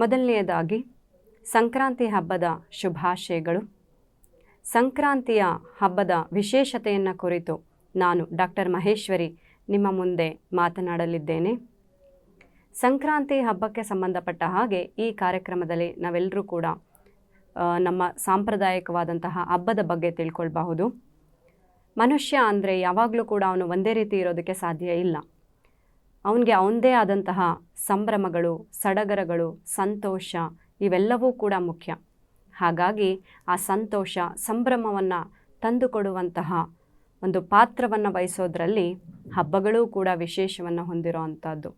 ಮೊದಲನೆಯದಾಗಿ ಸಂಕ್ರಾಂತಿ ಹಬ್ಬದ ಶುಭಾಶಯಗಳು. ಸಂಕ್ರಾಂತಿಯ ಹಬ್ಬದ ವಿಶೇಷತೆಯನ್ನು ಕುರಿತು ನಾನು ಡಾಕ್ಟರ್ ಮಹೇಶ್ವರಿ ನಿಮ್ಮ ಮುಂದೆ ಮಾತನಾಡಲಿದ್ದೇನೆ. ಸಂಕ್ರಾಂತಿ ಹಬ್ಬಕ್ಕೆ ಸಂಬಂಧಪಟ್ಟ ಹಾಗೆ ಈ ಕಾರ್ಯಕ್ರಮದಲ್ಲಿ ನಾವೆಲ್ಲರೂ ಕೂಡ ನಮ್ಮ ಸಾಂಪ್ರದಾಯಿಕವಾದಂತಹ ಹಬ್ಬದ ಬಗ್ಗೆ ತಿಳ್ಕೊಳ್ಬಹುದು. ಮನುಷ್ಯ ಅಂದರೆ ಯಾವಾಗಲೂ ಕೂಡ ಅವನು ಒಂದೇ ರೀತಿ ಇರೋದಕ್ಕೆ ಸಾಧ್ಯ ಇಲ್ಲ. ಅವನಿಗೆ ಅವನದೇ ಆದಂತಹ ಸಂಭ್ರಮಗಳು, ಸಡಗರಗಳು, ಸಂತೋಷ ಇವೆಲ್ಲವೂ ಕೂಡ ಮುಖ್ಯ. ಹಾಗಾಗಿ ಆ ಸಂತೋಷ, ಸಂಭ್ರಮವನ್ನು ತಂದುಕೊಡುವಂತಹ ಒಂದು ಪಾತ್ರವನ್ನು ವಹಿಸೋದ್ರಲ್ಲಿ ಹಬ್ಬಗಳೂ ಕೂಡ ವಿಶೇಷವನ್ನು ಹೊಂದಿರೋ ಅಂಥದ್ದು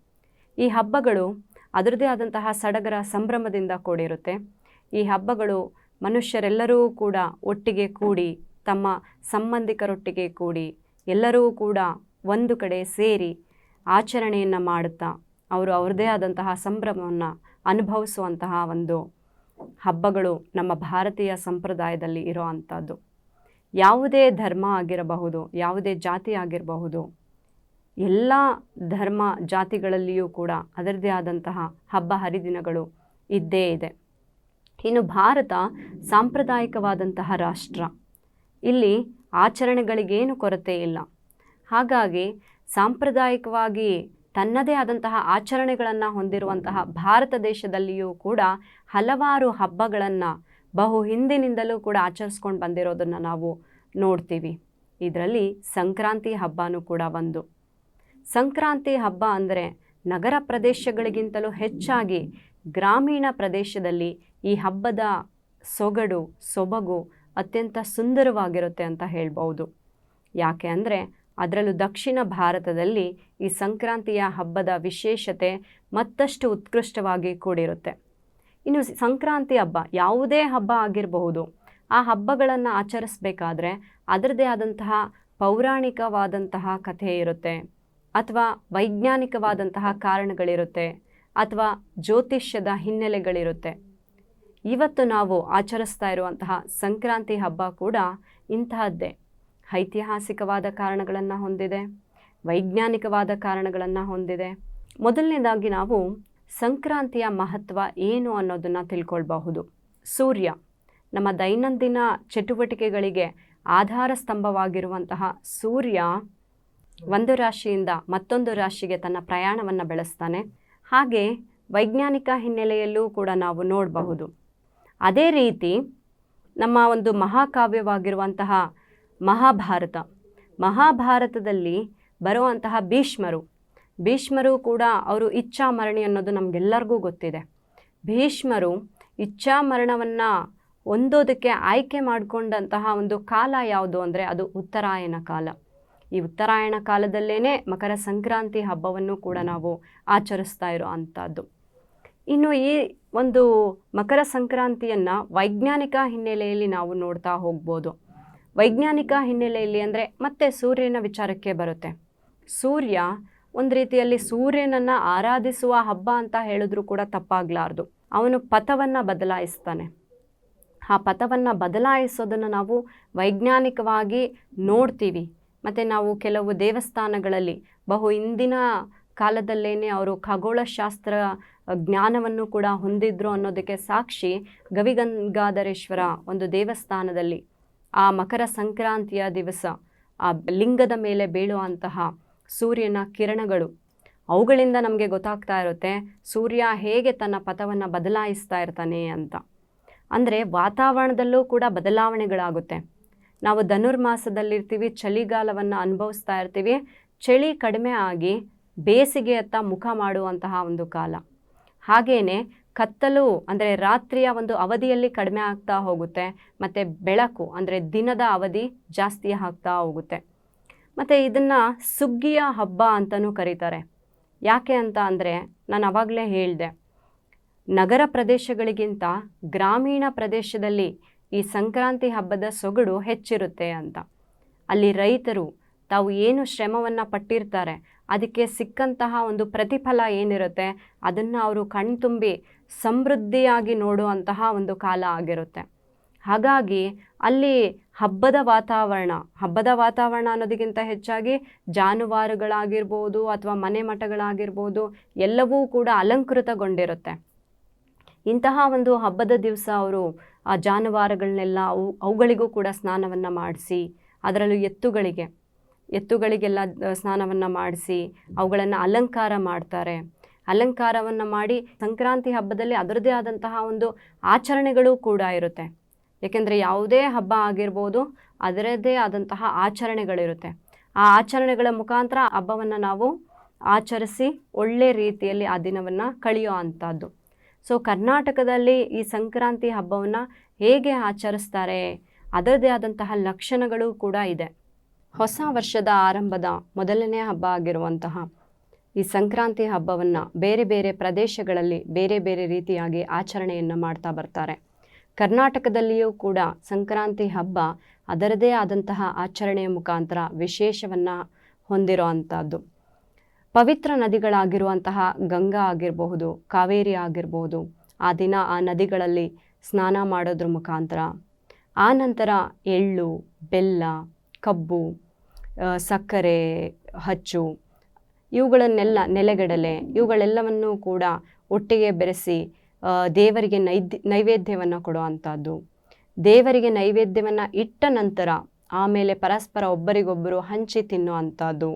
ಈ ಹಬ್ಬಗಳು ಅದರದೇ ಆದಂತಹ ಸಡಗರ, ಸಂಭ್ರಮದಿಂದ ಕೂಡಿರುತ್ತೆ. ಈ ಹಬ್ಬಗಳು ಮನುಷ್ಯರೆಲ್ಲರೂ ಕೂಡ ಒಟ್ಟಿಗೆ ಕೂಡಿ, ತಮ್ಮ ಸಂಬಂಧಿಕರೊಟ್ಟಿಗೆ ಕೂಡಿ ಎಲ್ಲರೂ ಕೂಡ ಒಂದು ಕಡೆ ಸೇರಿ ಆಚರಣೆಯನ್ನು ಮಾಡುತ್ತಾ, ಅವರು ಅವ್ರದ್ದೇ ಆದಂತಹ ಸಂಭ್ರಮವನ್ನು ಅನುಭವಿಸುವಂತಹ ಒಂದು ಹಬ್ಬಗಳು ನಮ್ಮ ಭಾರತೀಯ ಸಂಪ್ರದಾಯದಲ್ಲಿ ಇರೋ ಅಂಥದ್ದು. ಯಾವುದೇ ಧರ್ಮ ಆಗಿರಬಹುದು, ಯಾವುದೇ ಜಾತಿ ಆಗಿರಬಹುದು, ಎಲ್ಲ ಧರ್ಮ ಜಾತಿಗಳಲ್ಲಿಯೂ ಕೂಡ ಅದರದೇ ಆದಂತಹ ಹಬ್ಬ ಹರಿದಿನಗಳು ಇದ್ದೇ ಇದೆ. ಇನ್ನು ಭಾರತ ಸಾಂಪ್ರದಾಯಿಕವಾದಂತಹ ರಾಷ್ಟ್ರ. ಇಲ್ಲಿ ಆಚರಣೆಗಳಿಗೇನು ಕೊರತೆ ಇಲ್ಲ. ಹಾಗಾಗಿ ಸಾಂಪ್ರದಾಯಿಕವಾಗಿ ತನ್ನದೇ ಆದಂತಹ ಆಚರಣೆಗಳನ್ನು ಹೊಂದಿರುವಂತಹ ಭಾರತ ದೇಶದಲ್ಲಿಯೂ ಕೂಡ ಹಲವಾರು ಹಬ್ಬಗಳನ್ನು ಬಹು ಹಿಂದಿನಿಂದಲೂ ಕೂಡ ಆಚರಿಸ್ಕೊಂಡು ಬಂದಿರೋದನ್ನು ನಾವು ನೋಡ್ತೀವಿ. ಇದರಲ್ಲಿ ಸಂಕ್ರಾಂತಿ ಹಬ್ಬನೂ ಕೂಡ ಒಂದು. ಸಂಕ್ರಾಂತಿ ಹಬ್ಬ ಅಂದರೆ ನಗರ ಪ್ರದೇಶಗಳಿಗಿಂತಲೂ ಹೆಚ್ಚಾಗಿ ಗ್ರಾಮೀಣ ಪ್ರದೇಶದಲ್ಲಿ ಈ ಹಬ್ಬದ ಸೊಗಡು, ಸೊಬಗು ಅತ್ಯಂತ ಸುಂದರವಾಗಿರುತ್ತೆ ಅಂತ ಹೇಳ್ಬೋದು. ಯಾಕೆ ಅಂದರೆ ಅದರಲ್ಲೂ ದಕ್ಷಿಣ ಭಾರತದಲ್ಲಿ ಈ ಸಂಕ್ರಾಂತಿಯ ಹಬ್ಬದ ವಿಶೇಷತೆ ಮತ್ತಷ್ಟು ಉತ್ಕೃಷ್ಟವಾಗಿ ಕೂಡಿರುತ್ತೆ. ಇನ್ನು ಸಂಕ್ರಾಂತಿ ಹಬ್ಬ ಯಾವುದೇ ಹಬ್ಬ ಆಗಿರಬಹುದು, ಆ ಹಬ್ಬಗಳನ್ನು ಆಚರಿಸಬೇಕಾದ್ರೆ ಅದರದೇ ಆದಂತಹ ಪೌರಾಣಿಕವಾದಂತಹ ಕಥೆ ಇರುತ್ತೆ, ಅಥವಾ ವೈಜ್ಞಾನಿಕವಾದಂತಹ ಕಾರಣಗಳಿರುತ್ತೆ, ಅಥವಾ ಜ್ಯೋತಿಷ್ಯದ ಹಿನ್ನೆಲೆಗಳಿರುತ್ತೆ. ಇವತ್ತು ನಾವು ಆಚರಿಸ್ತಾ ಇರುವಂತಹ ಸಂಕ್ರಾಂತಿ ಹಬ್ಬ ಕೂಡ ಇಂತಹದ್ದೇ. ಐತಿಹಾಸಿಕವಾದ ಕಾರಣಗಳನ್ನು ಹೊಂದಿದೆ, ವೈಜ್ಞಾನಿಕವಾದ ಕಾರಣಗಳನ್ನು ಹೊಂದಿದೆ. ಮೊದಲನೇದಾಗಿ ನಾವು ಸಂಕ್ರಾಂತಿಯ ಮಹತ್ವ ಏನು ಅನ್ನೋದನ್ನು ತಿಳ್ಕೊಳ್ಬಹುದು. ಸೂರ್ಯ ನಮ್ಮ ದೈನಂದಿನ ಚಟುವಟಿಕೆಗಳಿಗೆ ಆಧಾರ ಸ್ತಂಭವಾಗಿರುವಂತಹ ಸೂರ್ಯ ಒಂದು ರಾಶಿಯಿಂದ ಮತ್ತೊಂದು ರಾಶಿಗೆ ತನ್ನ ಪ್ರಯಾಣವನ್ನು ಬೆಳೆಸ್ತಾನೆ. ಹಾಗೆ ವೈಜ್ಞಾನಿಕ ಹಿನ್ನೆಲೆಯಲ್ಲೂ ಕೂಡ ನಾವು ನೋಡಬಹುದು. ಅದೇ ರೀತಿ ನಮ್ಮ ಒಂದು ಮಹಾಕಾವ್ಯವಾಗಿರುವಂತಹ ಮಹಾಭಾರತ. ಮಹಾಭಾರತದಲ್ಲಿ ಬರುವಂತಹ ಭೀಷ್ಮರು. ಭೀಷ್ಮರು ಕೂಡ ಅವರು ಇಚ್ಛಾಮರಣಿ ಅನ್ನೋದು ನಮಗೆಲ್ಲರಿಗೂ ಗೊತ್ತಿದೆ. ಭೀಷ್ಮರು ಇಚ್ಛಾಮರಣವನ್ನು ಹೊಂದೋದಕ್ಕೆ ಆಯ್ಕೆ ಮಾಡಿಕೊಂಡಂತಹ ಒಂದು ಕಾಲ ಯಾವುದು ಅಂದರೆ ಅದು ಉತ್ತರಾಯಣ ಕಾಲ. ಈ ಉತ್ತರಾಯಣ ಕಾಲದಲ್ಲೇ ಮಕರ ಸಂಕ್ರಾಂತಿ ಹಬ್ಬವನ್ನು ಕೂಡ ನಾವು ಆಚರಿಸ್ತಾ ಇರೋ ಅಂಥದ್ದು. ಇನ್ನು ಈ ಒಂದು ಮಕರ ಸಂಕ್ರಾಂತಿಯನ್ನು ವೈಜ್ಞಾನಿಕ ಹಿನ್ನೆಲೆಯಲ್ಲಿ ನಾವು ನೋಡ್ತಾ ಹೋಗ್ಬೋದು. ವೈಜ್ಞಾನಿಕ ಹಿನ್ನೆಲೆಯಲ್ಲಿ ಅಂದರೆ ಮತ್ತೆ ಸೂರ್ಯನ ವಿಚಾರಕ್ಕೆ ಬರುತ್ತೆ. ಸೂರ್ಯ ಒಂದು ರೀತಿಯಲ್ಲಿ ಸೂರ್ಯನನ್ನು ಆರಾಧಿಸುವ ಹಬ್ಬ ಅಂತ ಹೇಳಿದ್ರೂ ಕೂಡ ತಪ್ಪಾಗಲಾರ್ದು. ಅವನು ಪಥವನ್ನು ಬದಲಾಯಿಸ್ತಾನೆ. ಆ ಪಥವನ್ನು ಬದಲಾಯಿಸೋದನ್ನು ನಾವು ವೈಜ್ಞಾನಿಕವಾಗಿ ನೋಡ್ತೀವಿ. ಮತ್ತು ನಾವು ಕೆಲವು ದೇವಸ್ಥಾನಗಳಲ್ಲಿ ಬಹು ಹಿಂದಿನ ಕಾಲದಲ್ಲೇನೆ ಅವರು ಖಗೋಳಶಾಸ್ತ್ರ ಜ್ಞಾನವನ್ನು ಕೂಡ ಹೊಂದಿದ್ರು ಅನ್ನೋದಕ್ಕೆ ಸಾಕ್ಷಿ ಗವಿಗಂಗಾಧರೇಶ್ವರ ಒಂದು ದೇವಸ್ಥಾನದಲ್ಲಿ. ಆ ಮಕರ ಸಂಕ್ರಾಂತಿಯ ದಿವಸ, ಆ ಲಿಂಗದ ಮೇಲೆ ಬೀಳುವಂತಹ ಸೂರ್ಯನ ಕಿರಣಗಳು, ಅವುಗಳಿಂದ ನಮಗೆ ಗೊತ್ತಾಗ್ತಾ ಇರುತ್ತೆ, ಸೂರ್ಯ ಹೇಗೆ ತನ್ನ ಪಥವನ್ನು ಬದಲಾಯಿಸ್ತಾ ಇರ್ತಾನೆ ಅಂತ. ಅಂದರೆ ವಾತಾವರಣದಲ್ಲೂ ಕೂಡ ಬದಲಾವಣೆಗಳಾಗುತ್ತೆ. ನಾವು ಧನುರ್ಮಾಸದಲ್ಲಿರ್ತೀವಿ, ಚಳಿಗಾಲವನ್ನು ಅನುಭವಿಸ್ತಾ ಇರ್ತೀವಿ, ಚಳಿ ಕಡಿಮೆ ಆಗಿ ಬೇಸಿಗೆಯತ್ತ ಮುಖ ಮಾಡುವಂತಹ ಒಂದು ಕಾಲ. ಹಾಗೆಯೇ ಕತ್ತಲು ಅಂದರೆ ರಾತ್ರಿಯ ಒಂದು ಅವಧಿಯಲ್ಲಿ ಕಡಿಮೆ ಆಗ್ತಾ ಹೋಗುತ್ತೆ, ಮತ್ತು ಬೆಳಕು ಅಂದರೆ ದಿನದ ಅವಧಿ ಜಾಸ್ತಿ ಆಗ್ತಾ ಹೋಗುತ್ತೆ. ಮತ್ತು ಇದನ್ನು ಸುಗ್ಗಿಯ ಹಬ್ಬ ಅಂತಲೂ ಕರೀತಾರೆ. ಯಾಕೆ ಅಂತ ಅಂದರೆ ನಾನು ಆವಾಗಲೇ ಹೇಳಿದೆ, ನಗರ ಪ್ರದೇಶಗಳಿಗಿಂತ ಗ್ರಾಮೀಣ ಪ್ರದೇಶದಲ್ಲಿ ಈ ಸಂಕ್ರಾಂತಿ ಹಬ್ಬದ ಸೊಗಡು ಹೆಚ್ಚಿರುತ್ತೆ ಅಂತ. ಅಲ್ಲಿ ರೈತರು ತಾವು ಏನು ಶ್ರಮವನ್ನು ಪಟ್ಟಿರ್ತಾರೆ, ಅದಕ್ಕೆ ಸಿಕ್ಕಂತಹ ಒಂದು ಪ್ರತಿಫಲ ಏನಿರುತ್ತೆ, ಅದನ್ನು ಅವರು ಕಣ್ತುಂಬಿ ಸಮೃದ್ಧಿಯಾಗಿ ನೋಡುವಂತಹ ಒಂದು ಕಾಲ ಆಗಿರುತ್ತೆ. ಹಾಗಾಗಿ ಅಲ್ಲಿ ಹಬ್ಬದ ವಾತಾವರಣ ಹಬ್ಬದ ವಾತಾವರಣ ಅನ್ನೋದಕ್ಕಿಂತ ಹೆಚ್ಚಾಗಿ ಜಾನುವಾರುಗಳಾಗಿರ್ಬೋದು ಅಥವಾ ಮನೆ ಮಠಗಳಾಗಿರ್ಬೋದು ಎಲ್ಲವೂ ಕೂಡ ಅಲಂಕೃತಗೊಂಡಿರುತ್ತೆ. ಇಂತಹ ಒಂದು ಹಬ್ಬದ ದಿವಸ ಅವರು ಆ ಜಾನುವಾರುಗಳನ್ನೆಲ್ಲ ಅವು, ಅವುಗಳಿಗೂ ಕೂಡ ಸ್ನಾನವನ್ನು ಮಾಡಿಸಿ, ಅದರಲ್ಲೂ ಎತ್ತುಗಳಿಗೆ, ಎತ್ತುಗಳಿಗೆಲ್ಲ ಸ್ನಾನವನ್ನು ಮಾಡಿಸಿ, ಅವುಗಳನ್ನು ಅಲಂಕಾರ ಮಾಡ್ತಾರೆ. ಅಲಂಕಾರವನ್ನು ಮಾಡಿ ಸಂಕ್ರಾಂತಿ ಹಬ್ಬದಲ್ಲಿ ಅದರದೇ ಆದಂತಹ ಒಂದು ಆಚರಣೆಗಳು ಕೂಡ ಇರುತ್ತೆ. ಏಕೆಂದರೆ ಯಾವುದೇ ಹಬ್ಬ ಆಗಿರ್ಬೋದು ಅದರದೇ ಆದಂತಹ ಆಚರಣೆಗಳಿರುತ್ತೆ. ಆ ಆಚರಣೆಗಳ ಮುಖಾಂತರ ಹಬ್ಬವನ್ನು ನಾವು ಆಚರಿಸಿ ಒಳ್ಳೆ ರೀತಿಯಲ್ಲಿ ಆ ದಿನವನ್ನು ಕಳೆಯೋ ಅಂಥದ್ದು. ಸೊ ಕರ್ನಾಟಕದಲ್ಲಿ ಈ ಸಂಕ್ರಾಂತಿ ಹಬ್ಬವನ್ನು ಹೇಗೆ ಆಚರಿಸ್ತಾರೆ ಅದರದೇ ಆದಂತಹ ಲಕ್ಷಣಗಳು ಕೂಡ ಇದೆ. ಹೊಸ ವರ್ಷದ ಆರಂಭದ ಮೊದಲನೇ ಹಬ್ಬ ಆಗಿರುವಂತಹ ಈ ಸಂಕ್ರಾಂತಿ ಹಬ್ಬವನ್ನು ಬೇರೆ ಬೇರೆ ಪ್ರದೇಶಗಳಲ್ಲಿ ಬೇರೆ ಬೇರೆ ರೀತಿಯಾಗಿ ಆಚರಣೆಯನ್ನು ಮಾಡ್ತಾ ಬರ್ತಾರೆ. ಕರ್ನಾಟಕದಲ್ಲಿಯೂ ಕೂಡ ಸಂಕ್ರಾಂತಿ ಹಬ್ಬ ಅದರದೇ ಆದಂತಹ ಆಚರಣೆಯ ಮುಖಾಂತರ ವಿಶೇಷವನ್ನು ಹೊಂದಿರೋ ಅಂಥದ್ದು ಪವಿತ್ರ ನದಿಗಳಾಗಿರುವಂತಹ ಗಂಗಾ ಆಗಿರಬಹುದು, ಕಾವೇರಿ ಆಗಿರಬಹುದು, ಆ ದಿನ ಆ ನದಿಗಳಲ್ಲಿ ಸ್ನಾನ ಮಾಡೋದ್ರ ಮುಖಾಂತರ, ಆ ನಂತರ ಎಳ್ಳು, ಬೆಲ್ಲ, ಕಬ್ಬು ಸಕ್ಕರೆ, ಹಚ್ಚು ಇವುಗಳನ್ನೆಲ್ಲ ನೆಲೆಗಡಲೆ, ಇವುಗಳೆಲ್ಲವನ್ನೂ ಕೂಡ ಒಟ್ಟಿಗೆ ಬೆರೆಸಿ ದೇವರಿಗೆ ನೈದ್, ನೈವೇದ್ಯವನ್ನು ಕೊಡುವಂಥದ್ದು. ದೇವರಿಗೆ ನೈವೇದ್ಯವನ್ನು ಇಟ್ಟ ನಂತರ ಆಮೇಲೆ ಪರಸ್ಪರ ಒಬ್ಬರಿಗೊಬ್ಬರು ಹಂಚಿ ತಿನ್ನುವಂಥದ್ದು.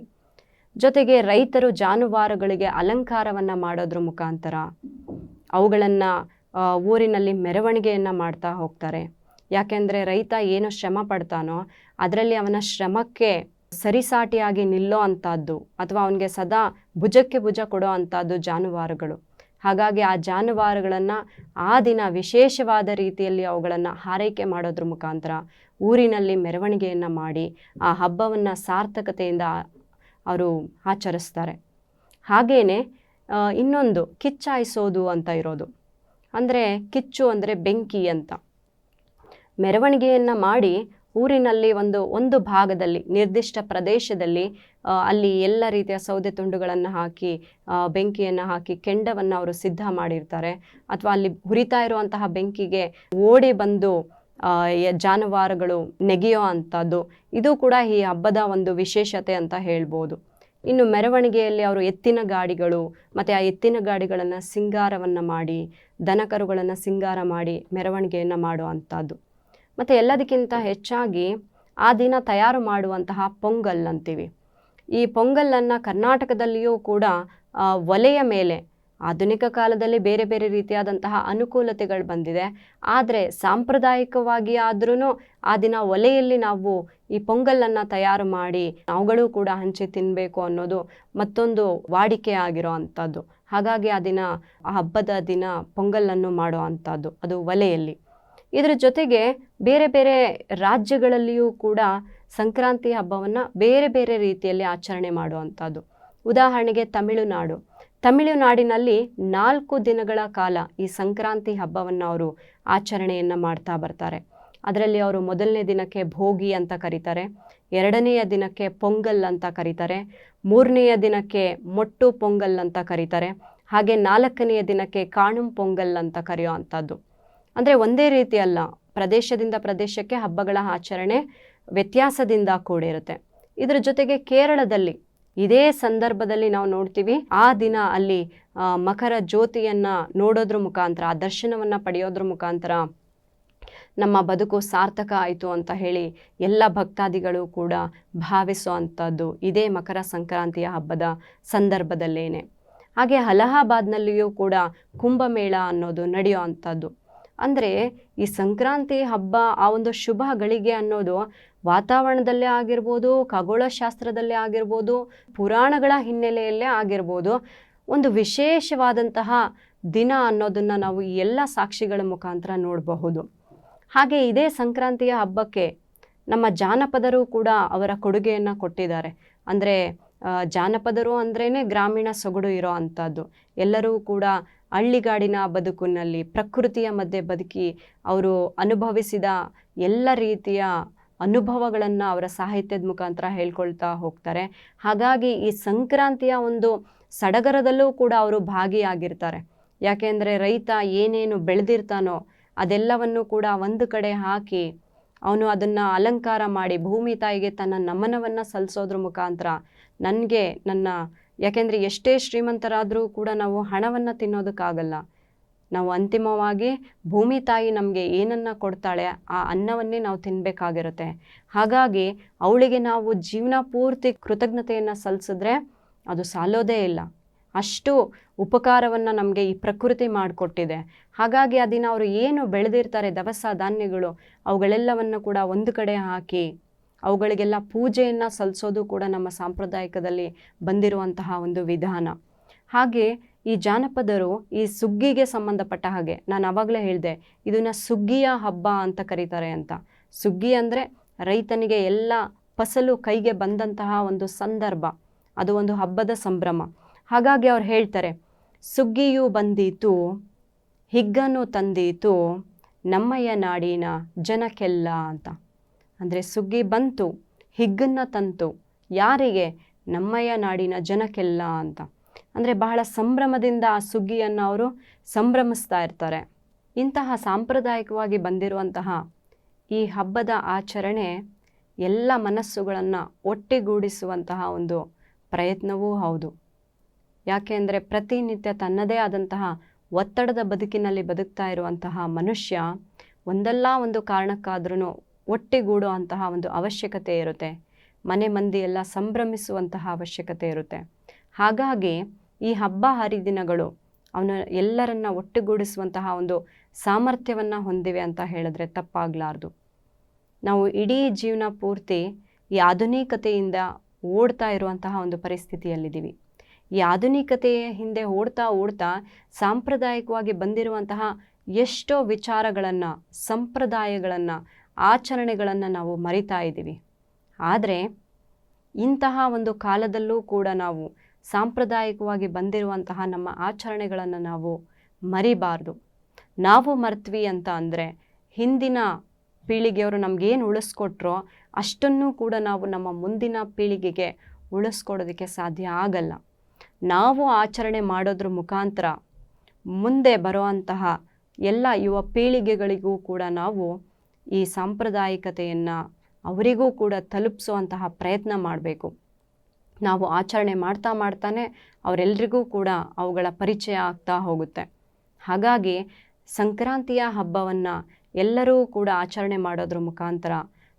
ಜೊತೆಗೆ ರೈತರು ಜಾನುವಾರುಗಳಿಗೆ ಅಲಂಕಾರವನ್ನು ಮಾಡೋದ್ರ ಮುಖಾಂತರ ಅವುಗಳನ್ನು ಊರಿನಲ್ಲಿ ಮೆರವಣಿಗೆಯನ್ನು ಮಾಡ್ತಾ ಹೋಗ್ತಾರೆ. ಯಾಕೆಂದರೆ ರೈತ ಏನು ಶ್ರಮ ಪಡ್ತಾನೋ, ಅದರಲ್ಲಿ ಅವನ ಶ್ರಮಕ್ಕೆ ಸರಿಸಾಟಿಯಾಗಿ ನಿಲ್ಲೋ ಅಂಥದ್ದು ಅಥವಾ ಅವನಿಗೆ ಸದಾ ಭುಜಕ್ಕೆ ಭುಜ ಕೊಡೋ ಅಂಥದ್ದು ಜಾನುವಾರುಗಳು. ಹಾಗಾಗಿ ಆ ಜಾನುವಾರುಗಳನ್ನು ಆ ದಿನ ವಿಶೇಷವಾದ ರೀತಿಯಲ್ಲಿ ಅವುಗಳನ್ನು ಹಾರೈಕೆ ಮಾಡೋದ್ರ ಮುಖಾಂತರ ಊರಿನಲ್ಲಿ ಮೆರವಣಿಗೆಯನ್ನು ಮಾಡಿ ಆ ಹಬ್ಬವನ್ನು ಸಾರ್ಥಕತೆಯಿಂದ ಅವರು ಆಚರಿಸ್ತಾರೆ. ಹಾಗೆಯೇ ಇನ್ನೊಂದು ಕಿಚ್ಚಾಯಿಸೋದು ಅಂತ ಇರೋದು. ಅಂದರೆ ಕಿಚ್ಚು ಅಂದರೆ ಬೆಂಕಿ ಅಂತ. ಮೆರವಣಿಗೆಯನ್ನು ಮಾಡಿ ಊರಿನಲ್ಲಿ ಒಂದು ಒಂದು ಭಾಗದಲ್ಲಿ, ನಿರ್ದಿಷ್ಟ ಪ್ರದೇಶದಲ್ಲಿ ಅಲ್ಲಿ ಎಲ್ಲ ರೀತಿಯ ಸೌದೆ ತುಂಡುಗಳನ್ನು ಹಾಕಿ ಬೆಂಕಿಯನ್ನು ಹಾಕಿ ಕೆಂಡವನ್ನು ಅವರು ಸಿದ್ಧ ಮಾಡಿರ್ತಾರೆ. ಅಥವಾ ಅಲ್ಲಿ ಹುರಿತಾ ಇರುವಂತಹ ಬೆಂಕಿಗೆ ಓಡಿ ಬಂದು ಜಾನುವಾರುಗಳು ನೆಗೆಯೋ ಅಂಥದ್ದು, ಇದು ಕೂಡ ಈ ಹಬ್ಬದ ಒಂದು ವಿಶೇಷತೆ ಅಂತ ಹೇಳ್ಬೋದು. ಇನ್ನು ಮೆರವಣಿಗೆಯಲ್ಲಿ ಅವರು ಎತ್ತಿನ ಗಾಡಿಗಳು, ಮತ್ತು ಆ ಎತ್ತಿನ ಗಾಡಿಗಳನ್ನು ಸಿಂಗಾರವನ್ನು ಮಾಡಿ, ದನಕರುಗಳನ್ನು ಸಿಂಗಾರ ಮಾಡಿ ಮೆರವಣಿಗೆಯನ್ನು ಮಾಡೋ ಅಂಥದ್ದು ಮತ್ತು ಎಲ್ಲದಕ್ಕಿಂತ ಹೆಚ್ಚಾಗಿ ಆ ದಿನ ತಯಾರು ಮಾಡುವಂತಹ ಪೊಂಗಲ್ ಅಂತೀವಿ. ಈ ಪೊಂಗಲನ್ನು ಕರ್ನಾಟಕದಲ್ಲಿಯೂ ಕೂಡ ಒಲೆಯ ಮೇಲೆ, ಆಧುನಿಕ ಕಾಲದಲ್ಲಿ ಬೇರೆ ಬೇರೆ ರೀತಿಯಾದಂತಹ ಅನುಕೂಲತೆಗಳು ಬಂದಿದೆ. ಆದರೆ ಸಾಂಪ್ರದಾಯಿಕವಾಗಿ ಆದ್ರೂ ಆ ದಿನ ಒಲೆಯಲ್ಲಿ ನಾವು ಈ ಪೊಂಗಲನ್ನು ತಯಾರು ಮಾಡಿ ನಾವುಗಳು ಕೂಡ ಹಂಚಿ ತಿನ್ನಬೇಕು ಅನ್ನೋದು ಮತ್ತೊಂದು ವಾಡಿಕೆ ಆಗಿರೋ ಅಂಥದ್ದು. ಹಾಗಾಗಿ ಆ ದಿನ, ಆ ಹಬ್ಬದ ದಿನ ಪೊಂಗಲನ್ನು ಮಾಡೋ ಅಂಥದ್ದು ಅದು ಒಲೆಯಲ್ಲಿ. ಇದರ ಜೊತೆಗೆ ಬೇರೆ ಬೇರೆ ರಾಜ್ಯಗಳಲ್ಲಿಯೂ ಕೂಡ ಸಂಕ್ರಾಂತಿ ಹಬ್ಬವನ್ನು ಬೇರೆ ಬೇರೆ ರೀತಿಯಲ್ಲಿ ಆಚರಣೆ ಮಾಡುವಂಥದ್ದು. ಉದಾಹರಣೆಗೆ ತಮಿಳುನಾಡು. ತಮಿಳುನಾಡಿನಲ್ಲಿ ನಾಲ್ಕು ದಿನಗಳ ಕಾಲ ಈ ಸಂಕ್ರಾಂತಿ ಹಬ್ಬವನ್ನು ಅವರು ಆಚರಣೆಯನ್ನು ಮಾಡ್ತಾ ಬರ್ತಾರೆ. ಅದರಲ್ಲಿ ಅವರು ಮೊದಲನೇ ದಿನಕ್ಕೆ ಭೋಗಿ ಅಂತ ಕರೀತಾರೆ, ಎರಡನೆಯ ದಿನಕ್ಕೆ ಪೊಂಗಲ್ ಅಂತ ಕರೀತಾರೆ, ಮೂರನೆಯ ದಿನಕ್ಕೆ ಮೊಟ್ಟು ಪೊಂಗಲ್ ಅಂತ ಕರೀತಾರೆ, ಹಾಗೆ ನಾಲ್ಕನೆಯ ದಿನಕ್ಕೆ ಕಾಣುಂ ಪೊಂಗಲ್ ಅಂತ ಕರೆಯೋ ಅಂಥದ್ದು ಅಂದರೆ ಒಂದೇ ರೀತಿ ಅಲ್ಲ. ಪ್ರದೇಶದಿಂದ ಪ್ರದೇಶಕ್ಕೆ ಹಬ್ಬಗಳ ಆಚರಣೆ ವ್ಯತ್ಯಾಸದಿಂದ ಕೂಡಿರುತ್ತೆ. ಇದರ ಜೊತೆಗೆ ಕೇರಳದಲ್ಲಿ ಇದೇ ಸಂದರ್ಭದಲ್ಲಿ ನಾವು ನೋಡ್ತೀವಿ, ಆ ದಿನ ಅಲ್ಲಿ ಮಕರ ಜ್ಯೋತಿಯನ್ನು ನೋಡೋದ್ರ ಮುಖಾಂತರ, ಆ ದರ್ಶನವನ್ನು ಪಡೆಯೋದ್ರ ಮುಖಾಂತರ ನಮ್ಮ ಬದುಕು ಸಾರ್ಥಕ ಆಯಿತು ಅಂತ ಹೇಳಿ ಎಲ್ಲ ಭಕ್ತಾದಿಗಳು ಕೂಡ ಭಾವಿಸೋ ಅಂಥದ್ದು ಇದೇ ಮಕರ ಸಂಕ್ರಾಂತಿಯ ಹಬ್ಬದ ಸಂದರ್ಭದಲ್ಲೇನೆ. ಹಾಗೆ ಅಲಹಾಬಾದ್ನಲ್ಲಿಯೂ ಕೂಡ ಕುಂಭಮೇಳ ಅನ್ನೋದು ನಡೆಯೋ ಅಂಥದ್ದು ಅಂದರೆ ಈ ಸಂಕ್ರಾಂತಿ ಹಬ್ಬ ಆ ಒಂದು ಶುಭ ಗಳಿಗೆ ಅನ್ನೋದು ವಾತಾವರಣದಲ್ಲೇ ಆಗಿರ್ಬೋದು, ಖಗೋಳಶಾಸ್ತ್ರದಲ್ಲೇ ಆಗಿರ್ಬೋದು, ಪುರಾಣಗಳ ಹಿನ್ನೆಲೆಯಲ್ಲೇ ಆಗಿರ್ಬೋದು, ಒಂದು ವಿಶೇಷವಾದಂತಹ ದಿನ ಅನ್ನೋದನ್ನು ನಾವು ಎಲ್ಲ ಸಾಕ್ಷಿಗಳ ಮುಖಾಂತರ ನೋಡಬಹುದು. ಹಾಗೆ ಇದೇ ಸಂಕ್ರಾಂತಿಯ ಹಬ್ಬಕ್ಕೆ ನಮ್ಮ ಜಾನಪದರು ಕೂಡ ಅವರ ಕೊಡುಗೆಯನ್ನು ಕೊಟ್ಟಿದ್ದಾರೆ. ಅಂದರೆ ಜಾನಪದರು ಅಂದ್ರೇ ಗ್ರಾಮೀಣ ಸೊಗಡು ಇರೋ ಅಂಥದ್ದು. ಎಲ್ಲರೂ ಕೂಡ ಹಳ್ಳಿಗಾಡಿನ ಬದುಕಿನಲ್ಲಿ, ಪ್ರಕೃತಿಯ ಮಧ್ಯೆ ಬದುಕಿ ಅವರು ಅನುಭವಿಸಿದ ಎಲ್ಲ ರೀತಿಯ ಅನುಭವಗಳನ್ನು ಅವರ ಸಾಹಿತ್ಯದ ಮುಖಾಂತರ ಹೇಳ್ಕೊಳ್ತಾ ಹೋಗ್ತಾರೆ. ಹಾಗಾಗಿ ಈ ಸಂಕ್ರಾಂತಿಯ ಒಂದು ಸಡಗರದಲ್ಲೂ ಕೂಡ ಅವರು ಭಾಗಿಯಾಗಿರ್ತಾರೆ. ಯಾಕೆಂದರೆ ರೈತ ಏನೇನು ಬೆಳೆದಿರ್ತಾನೋ ಅದೆಲ್ಲವನ್ನು ಕೂಡ ಒಂದು ಕಡೆ ಹಾಕಿ ಅವನು ಅದನ್ನು ಅಲಂಕಾರ ಮಾಡಿ ಭೂಮಿ ತಾಯಿಗೆ ತನ್ನ ನಮನವನ್ನು ಸಲ್ಲಿಸೋದ್ರ ಮುಖಾಂತರ ನನಗೆ ನನ್ನ ಯಾಕೆಂದರೆ ಎಷ್ಟೇ ಶ್ರೀಮಂತರಾದರೂ ಕೂಡ ನಾವು ಹಣವನ್ನು ತಿನ್ನೋದಕ್ಕಾಗಲ್ಲ. ನಾವು ಅಂತಿಮವಾಗಿ ಭೂಮಿ ತಾಯಿ ನಮಗೆ ಏನನ್ನು ಕೊಡ್ತಾಳೆ ಆ ಅನ್ನವನ್ನೇ ನಾವು ತಿನ್ನಬೇಕಾಗಿರುತ್ತೆ ಹಾಗಾಗಿ ಅವಳಿಗೆ ನಾವು ಜೀವನ ಪೂರ್ತಿ ಕೃತಜ್ಞತೆಯನ್ನು ಸಲ್ಲಿಸಿದ್ರೆ ಅದು ಸಾಲೋದೇ ಇಲ್ಲ. ಅಷ್ಟು ಉಪಕಾರವನ್ನು ನಮಗೆ ಈ ಪ್ರಕೃತಿ ಮಾಡಿಕೊಟ್ಟಿದೆ. ಹಾಗಾಗಿ ಅದನ್ನು ದಿನ ಅವರು ಏನು ಬೆಳೆದಿರ್ತಾರೆ ದವಸ ಧಾನ್ಯಗಳು ಅವುಗಳೆಲ್ಲವನ್ನು ಕೂಡ ಒಂದು ಕಡೆ ಹಾಕಿ ಅವುಗಳಿಗೆಲ್ಲ ಪೂಜೆಯನ್ನು ಸಲ್ಲಿಸೋದು ಕೂಡ ನಮ್ಮ ಸಾಂಪ್ರದಾಯಿಕದಲ್ಲಿ ಬಂದಿರುವಂತಹ ಒಂದು ವಿಧಾನ. ಹಾಗೆ ಈ ಜಾನಪದರು ಈ ಸುಗ್ಗಿಗೆ ಸಂಬಂಧಪಟ್ಟ ಹಾಗೆ ನಾನು ಆವಾಗಲೇ ಹೇಳಿದೆ, ಇದನ್ನು ಸುಗ್ಗಿಯ ಹಬ್ಬ ಅಂತ ಕರೀತಾರೆ ಅಂತ. ಸುಗ್ಗಿ ಅಂದರೆ ರೈತನಿಗೆ ಎಲ್ಲ ಫಸಲು ಕೈಗೆ ಬಂದಂತಹ ಒಂದು ಸಂದರ್ಭ, ಅದು ಒಂದು ಹಬ್ಬದ ಸಂಭ್ರಮ. ಹಾಗಾಗಿ ಅವ್ರು ಹೇಳ್ತಾರೆ, ಸುಗ್ಗಿಯು ಬಂದೀತು, ಹಿಗ್ಗನು ತಂದೀತು ನಮ್ಮಯ್ಯ ನಾಡಿನ ಜನಕ್ಕೆಲ್ಲ ಅಂತ. ಅಂದರೆ ಸುಗ್ಗಿ ಬಂತು, ಹಿಗ್ಗನ್ನು ತಂತು. ಯಾರಿಗೆ? ನಮ್ಮಯ್ಯ ನಾಡಿನ ಜನಕ್ಕೆಲ್ಲ ಅಂತ. ಅಂದರೆ ಬಹಳ ಸಂಭ್ರಮದಿಂದ ಆ ಸುಗ್ಗಿಯನ್ನು ಅವರು ಸಂಭ್ರಮಿಸ್ತಾ ಇರ್ತಾರೆ. ಇಂತಹ ಸಾಂಪ್ರದಾಯಿಕವಾಗಿ ಬಂದಿರುವಂತಹ ಈ ಹಬ್ಬದ ಆಚರಣೆ ಎಲ್ಲ ಮನಸ್ಸುಗಳನ್ನು ಒಟ್ಟಿಗೂಡಿಸುವಂತಹ ಒಂದು ಪ್ರಯತ್ನವೂ ಹೌದು. ಯಾಕೆ ಅಂದರೆ ಪ್ರತಿನಿತ್ಯ ತನ್ನದೇ ಆದಂತಹ ಒತ್ತಡದ ಬದುಕಿನಲ್ಲಿ ಬದುಕ್ತಾ ಇರುವಂತಹ ಮನುಷ್ಯ ಒಂದಲ್ಲ ಒಂದು ಕಾರಣಕ್ಕಾದ್ರೂ ಒಟ್ಟೆಗೂಡೋ ಅಂತಹ ಒಂದು ಅವಶ್ಯಕತೆ ಇರುತ್ತೆ. ಮನೆ ಮಂದಿ ಎಲ್ಲ ಸಂಭ್ರಮಿಸುವಂತಹ ಅವಶ್ಯಕತೆ ಇರುತ್ತೆ. ಹಾಗಾಗಿ ಈ ಹಬ್ಬ ಹರಿದಿನಗಳು ಅವನ ಎಲ್ಲರನ್ನ ಒಟ್ಟುಗೂಡಿಸುವಂತಹ ಒಂದು ಸಾಮರ್ಥ್ಯವನ್ನು ಹೊಂದಿವೆ ಅಂತ ಹೇಳಿದ್ರೆ ತಪ್ಪಾಗಲಾರ್ದು. ನಾವು ಇಡೀ ಜೀವನ ಪೂರ್ತಿ ಈ ಆಧುನಿಕತೆಯಿಂದ ಓಡ್ತಾ ಇರುವಂತಹ ಒಂದು ಪರಿಸ್ಥಿತಿಯಲ್ಲಿದ್ದೀವಿ. ಈ ಆಧುನಿಕತೆಯ ಹಿಂದೆ ಓಡ್ತಾ ಓಡ್ತಾ ಸಾಂಪ್ರದಾಯಿಕವಾಗಿ ಬಂದಿರುವಂತಹ ಎಷ್ಟೋ ವಿಚಾರಗಳನ್ನು, ಸಂಪ್ರದಾಯಗಳನ್ನು ಆಚರಣೆಗಳನ್ನು ನಾವು ಮರಿತಾ ಇದ್ದೀವಿ. ಆದರೆ ಇಂತಹ ಒಂದು ಕಾಲದಲ್ಲೂ ಕೂಡ ನಾವು ಸಾಂಪ್ರದಾಯಿಕವಾಗಿ ಬಂದಿರುವಂತಹ ನಮ್ಮ ಆಚರಣೆಗಳನ್ನು ನಾವು ಮರಿಬಾರ್ದು. ನಾವು ಮರ್ತ್ವಿ ಅಂತ ಅಂದರೆ ಹಿಂದಿನ ಪೀಳಿಗೆಯವರು ನಮಗೇನು ಉಳಿಸ್ಕೊಟ್ರೋ ಅಷ್ಟನ್ನು ಕೂಡ ನಾವು ನಮ್ಮ ಮುಂದಿನ ಪೀಳಿಗೆಗೆ ಉಳಿಸ್ಕೊಡೋದಕ್ಕೆ ಸಾಧ್ಯ ಆಗಲ್ಲ. ನಾವು ಆಚರಣೆ ಮಾಡೋದ್ರ ಮುಖಾಂತರ ಮುಂದೆ ಬರುವಂತಹ ಎಲ್ಲ ಯುವ ಪೀಳಿಗೆಗಳಿಗೂ ಕೂಡ ನಾವು ಈ ಸಾಂಪ್ರದಾಯಿಕತೆಯನ್ನು ಅವರಿಗೂ ಕೂಡ ತಲುಪಿಸುವಂತಹ ಪ್ರಯತ್ನ ಮಾಡಬೇಕು. ನಾವು ಆಚರಣೆ ಮಾಡ್ತಾ ಮಾಡ್ತಾನೆ ಅವರೆಲ್ಲರಿಗೂ ಕೂಡ ಅವುಗಳ ಪರಿಚಯ ಆಗ್ತಾ ಹೋಗುತ್ತೆ. ಹಾಗಾಗಿ ಸಂಕ್ರಾಂತಿಯ ಹಬ್ಬವನ್ನು ಎಲ್ಲರೂ ಕೂಡ ಆಚರಣೆ ಮಾಡೋದ್ರ ಮುಖಾಂತರ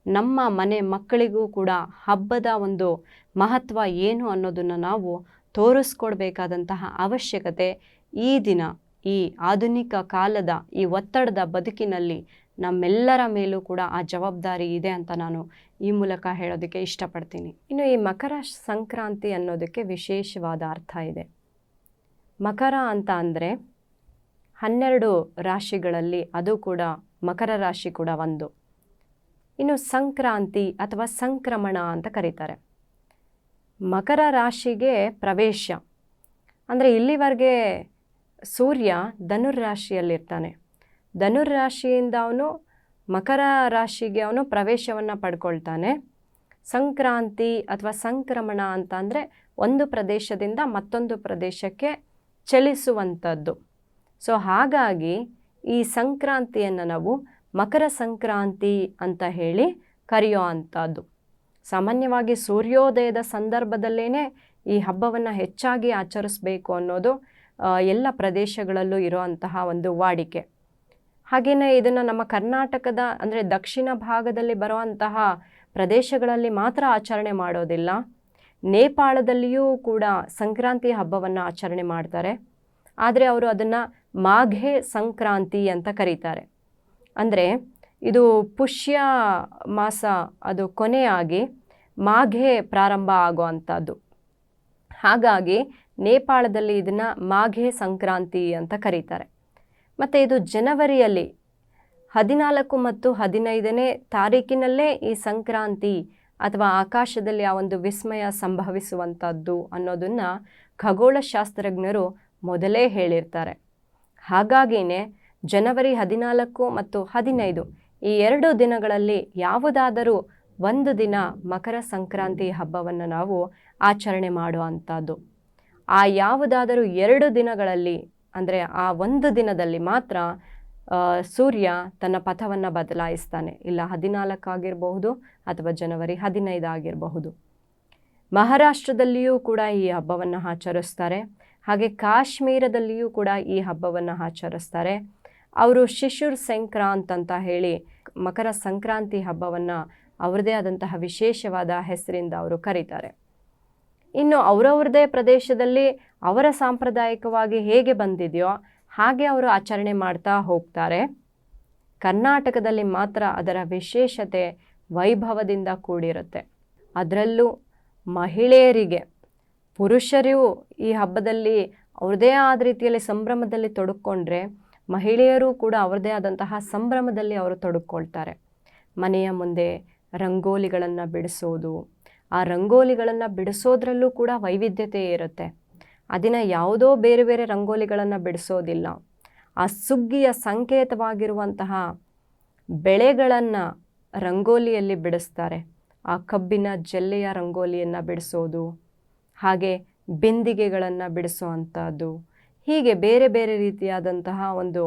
ನಮ್ಮ ಮನೆ ಮಕ್ಕಳಿಗೂ ಕೂಡ ಹಬ್ಬದ ಒಂದು ಮಹತ್ವ ಏನು ಅನ್ನೋದನ್ನು ನಾವು ತೋರಿಸ್ಕೊಡ್ಬೇಕಾದಂತಹ ಅವಶ್ಯಕತೆ ಈ ದಿನ, ಈ ಆಧುನಿಕ ಕಾಲದ ಈ ಒತ್ತಡದ ಬದುಕಿನಲ್ಲಿ ನಮ್ಮೆಲ್ಲರ ಮೇಲೂ ಕೂಡ ಆ ಜವಾಬ್ದಾರಿ ಇದೆ ಅಂತ ನಾನು ಈ ಮೂಲಕ ಹೇಳೋದಕ್ಕೆ ಇಷ್ಟಪಡ್ತೀನಿ. ಇನ್ನು ಈ ಮಕರ ಸಂಕ್ರಾಂತಿ ಅನ್ನೋದಕ್ಕೆ ವಿಶೇಷವಾದ ಅರ್ಥ ಇದೆ. ಮಕರ ಅಂತ ಅಂದರೆ ಹನ್ನೆರಡು ರಾಶಿಗಳಲ್ಲಿ ಅದು ಕೂಡ ಮಕರ ರಾಶಿ ಕೂಡ ಒಂದು. ಇನ್ನು ಸಂಕ್ರಾಂತಿ ಅಥವಾ ಸಂಕ್ರಮಣ ಅಂತ ಕರೀತಾರೆ. ಮಕರ ರಾಶಿಗೆ ಪ್ರವೇಶ ಅಂದರೆ ಇಲ್ಲಿವರೆಗೆ ಸೂರ್ಯ ಧನುರ್ರಾಶಿಯಲ್ಲಿರ್ತಾನೆ ಧನುರ್ರಾಶಿಯಿಂದ ಅವನು ಮಕರ ರಾಶಿಗೆ ಅವನು ಪ್ರವೇಶವನ್ನು ಪಡ್ಕೊಳ್ತಾನೆ. ಸಂಕ್ರಾಂತಿ ಅಥವಾ ಸಂಕ್ರಮಣ ಅಂತ ಅಂದರೆ ಒಂದು ಪ್ರದೇಶದಿಂದ ಮತ್ತೊಂದು ಪ್ರದೇಶಕ್ಕೆ ಚಲಿಸುವಂಥದ್ದು. ಸೊ ಹಾಗಾಗಿ ಈ ಸಂಕ್ರಾಂತಿಯನ್ನು ನಾವು ಮಕರ ಸಂಕ್ರಾಂತಿ ಅಂತ ಹೇಳಿ ಕರೆಯೋ ಅಂಥದ್ದು. ಸಾಮಾನ್ಯವಾಗಿ ಸೂರ್ಯೋದಯದ ಸಂದರ್ಭದಲ್ಲೇ ಈ ಹಬ್ಬವನ್ನು ಹೆಚ್ಚಾಗಿ ಆಚರಿಸಬೇಕು ಅನ್ನೋದು ಎಲ್ಲ ಪ್ರದೇಶಗಳಲ್ಲೂ ಇರುವಂತಹ ಒಂದು ವಾಡಿಕೆ. ಹಾಗೆಯೇ ಇದನ್ನು ನಮ್ಮ ಕರ್ನಾಟಕದ, ಅಂದರೆ ದಕ್ಷಿಣ ಭಾಗದಲ್ಲಿ ಬರುವಂತಹ ಪ್ರದೇಶಗಳಲ್ಲಿ ಮಾತ್ರ ಆಚರಣೆ ಮಾಡೋದಿಲ್ಲ. ನೇಪಾಳದಲ್ಲಿಯೂ ಕೂಡ ಸಂಕ್ರಾಂತಿ ಹಬ್ಬವನ್ನು ಆಚರಣೆ ಮಾಡ್ತಾರೆ. ಆದರೆ ಅವರು ಅದನ್ನು ಮಾಘೆ ಸಂಕ್ರಾಂತಿ ಅಂತ ಕರೀತಾರೆ. ಅಂದರೆ ಇದು ಪುಷ್ಯ ಮಾಸ, ಅದು ಕೊನೆಯಾಗಿ ಮಾಘೆ ಪ್ರಾರಂಭ ಆಗುವಂಥದ್ದು. ಹಾಗಾಗಿ ನೇಪಾಳದಲ್ಲಿ ಇದನ್ನು ಮಾಘೆ ಸಂಕ್ರಾಂತಿ ಅಂತ ಕರೀತಾರೆ. ಮತ್ತು ಇದು ಜನವರಿಯಲ್ಲಿ ಹದಿನಾಲ್ಕು ಮತ್ತು ಹದಿನೈದನೇ ತಾರೀಕಿನಲ್ಲೇ ಈ ಸಂಕ್ರಾಂತಿ ಅಥವಾ ಆಕಾಶದಲ್ಲಿ ಆ ಒಂದು ವಿಸ್ಮಯ ಸಂಭವಿಸುವಂಥದ್ದು ಅನ್ನೋದನ್ನು ಖಗೋಳಶಾಸ್ತ್ರಜ್ಞರು ಮೊದಲೇ ಹೇಳಿರ್ತಾರೆ. ಹಾಗಾಗಿಯೇ ಜನವರಿ ಹದಿನಾಲ್ಕು ಮತ್ತು ಹದಿನೈದು ಈ ಎರಡು ದಿನಗಳಲ್ಲಿ ಯಾವುದಾದರೂ ಒಂದು ದಿನ ಮಕರ ಸಂಕ್ರಾಂತಿ ಹಬ್ಬವನ್ನು ನಾವು ಆಚರಣೆ ಮಾಡುವಂಥದ್ದು. ಆ ಯಾವುದಾದರೂ ಎರಡು ದಿನಗಳಲ್ಲಿ ಅಂದರೆ ಆ ಒಂದು ದಿನದಲ್ಲಿ ಮಾತ್ರ ಸೂರ್ಯ ತನ್ನ ಪಥವನ್ನು ಬದಲಾಯಿಸ್ತಾನೆ. ಇಲ್ಲ ಹದಿನಾಲ್ಕಾಗಿರಬಹುದು ಅಥವಾ ಜನವರಿ ಹದಿನೈದು ಆಗಿರಬಹುದು ಮಹಾರಾಷ್ಟ್ರದಲ್ಲಿಯೂ ಕೂಡ ಈ ಹಬ್ಬವನ್ನು ಆಚರಿಸ್ತಾರೆ. ಹಾಗೆ ಕಾಶ್ಮೀರದಲ್ಲಿಯೂ ಕೂಡ ಈ ಹಬ್ಬವನ್ನು ಆಚರಿಸ್ತಾರೆ. ಅವರು ಶಿಶುರ್ ಸಂಕ್ರಾಂತ್ ಅಂತ ಹೇಳಿ ಮಕರ ಸಂಕ್ರಾಂತಿ ಹಬ್ಬವನ್ನು ಅವರದೇ ಆದಂತಹ ವಿಶೇಷವಾದ ಹೆಸರಿಂದ ಅವರು ಕರೀತಾರೆ. ಇನ್ನು ಅವರವ್ರದೇ ಪ್ರದೇಶದಲ್ಲಿ ಅವರ ಸಾಂಪ್ರದಾಯಿಕವಾಗಿ ಹೇಗೆ ಬಂದಿದೆಯೋ ಹಾಗೆ ಅವರು ಆಚರಣೆ ಮಾಡ್ತಾ ಹೋಗ್ತಾರೆ. ಕರ್ನಾಟಕದಲ್ಲಿ ಮಾತ್ರ ಅದರ ವಿಶೇಷತೆ ವೈಭವದಿಂದ ಕೂಡಿರುತ್ತೆ. ಅದರಲ್ಲೂ ಮಹಿಳೆಯರಿಗೆ ಪುರುಷರು ಈ ಹಬ್ಬದಲ್ಲಿ ಅವ್ರದೇ ಆದ ರೀತಿಯಲ್ಲಿ ಸಂಭ್ರಮದಲ್ಲಿ ತೊಡಕೊಂಡ್ರೆ ಮಹಿಳೆಯರು ಕೂಡ ಅವ್ರದೇ ಆದಂತಹ ಸಂಭ್ರಮದಲ್ಲಿ ಅವರು ತೊಡಕೊಳ್ತಾರೆ. ಮನೆಯ ಮುಂದೆ ರಂಗೋಲಿಗಳನ್ನು ಬಿಡಿಸೋದು ಆ ರಂಗೋಲಿಗಳನ್ನು ಬಿಡಿಸೋದ್ರಲ್ಲೂ ಕೂಡ ವೈವಿಧ್ಯತೆ ಇರುತ್ತೆ. ಅದಿನ ದಿನ ಯಾವುದೋ ಬೇರೆ ಬೇರೆ ರಂಗೋಲಿಗಳನ್ನು ಬಿಡಿಸೋದಿಲ್ಲ. ಆ ಸುಗ್ಗಿಯ ಸಂಕೇತವಾಗಿರುವಂತಹ ಬೆಳೆಗಳನ್ನು ರಂಗೋಲಿಯಲ್ಲಿ ಬಿಡಿಸ್ತಾರೆ. ಆ ಕಬ್ಬಿನ ಜಲ್ಲೆಯ ರಂಗೋಲಿಯನ್ನು ಬಿಡಿಸೋದು, ಹಾಗೆ ಬಿಂದಿಗೆಗಳನ್ನು ಬಿಡಿಸುವಂಥದ್ದು ಹೀಗೆ ಬೇರೆ ಬೇರೆ ರೀತಿಯಾದಂತಹ ಒಂದು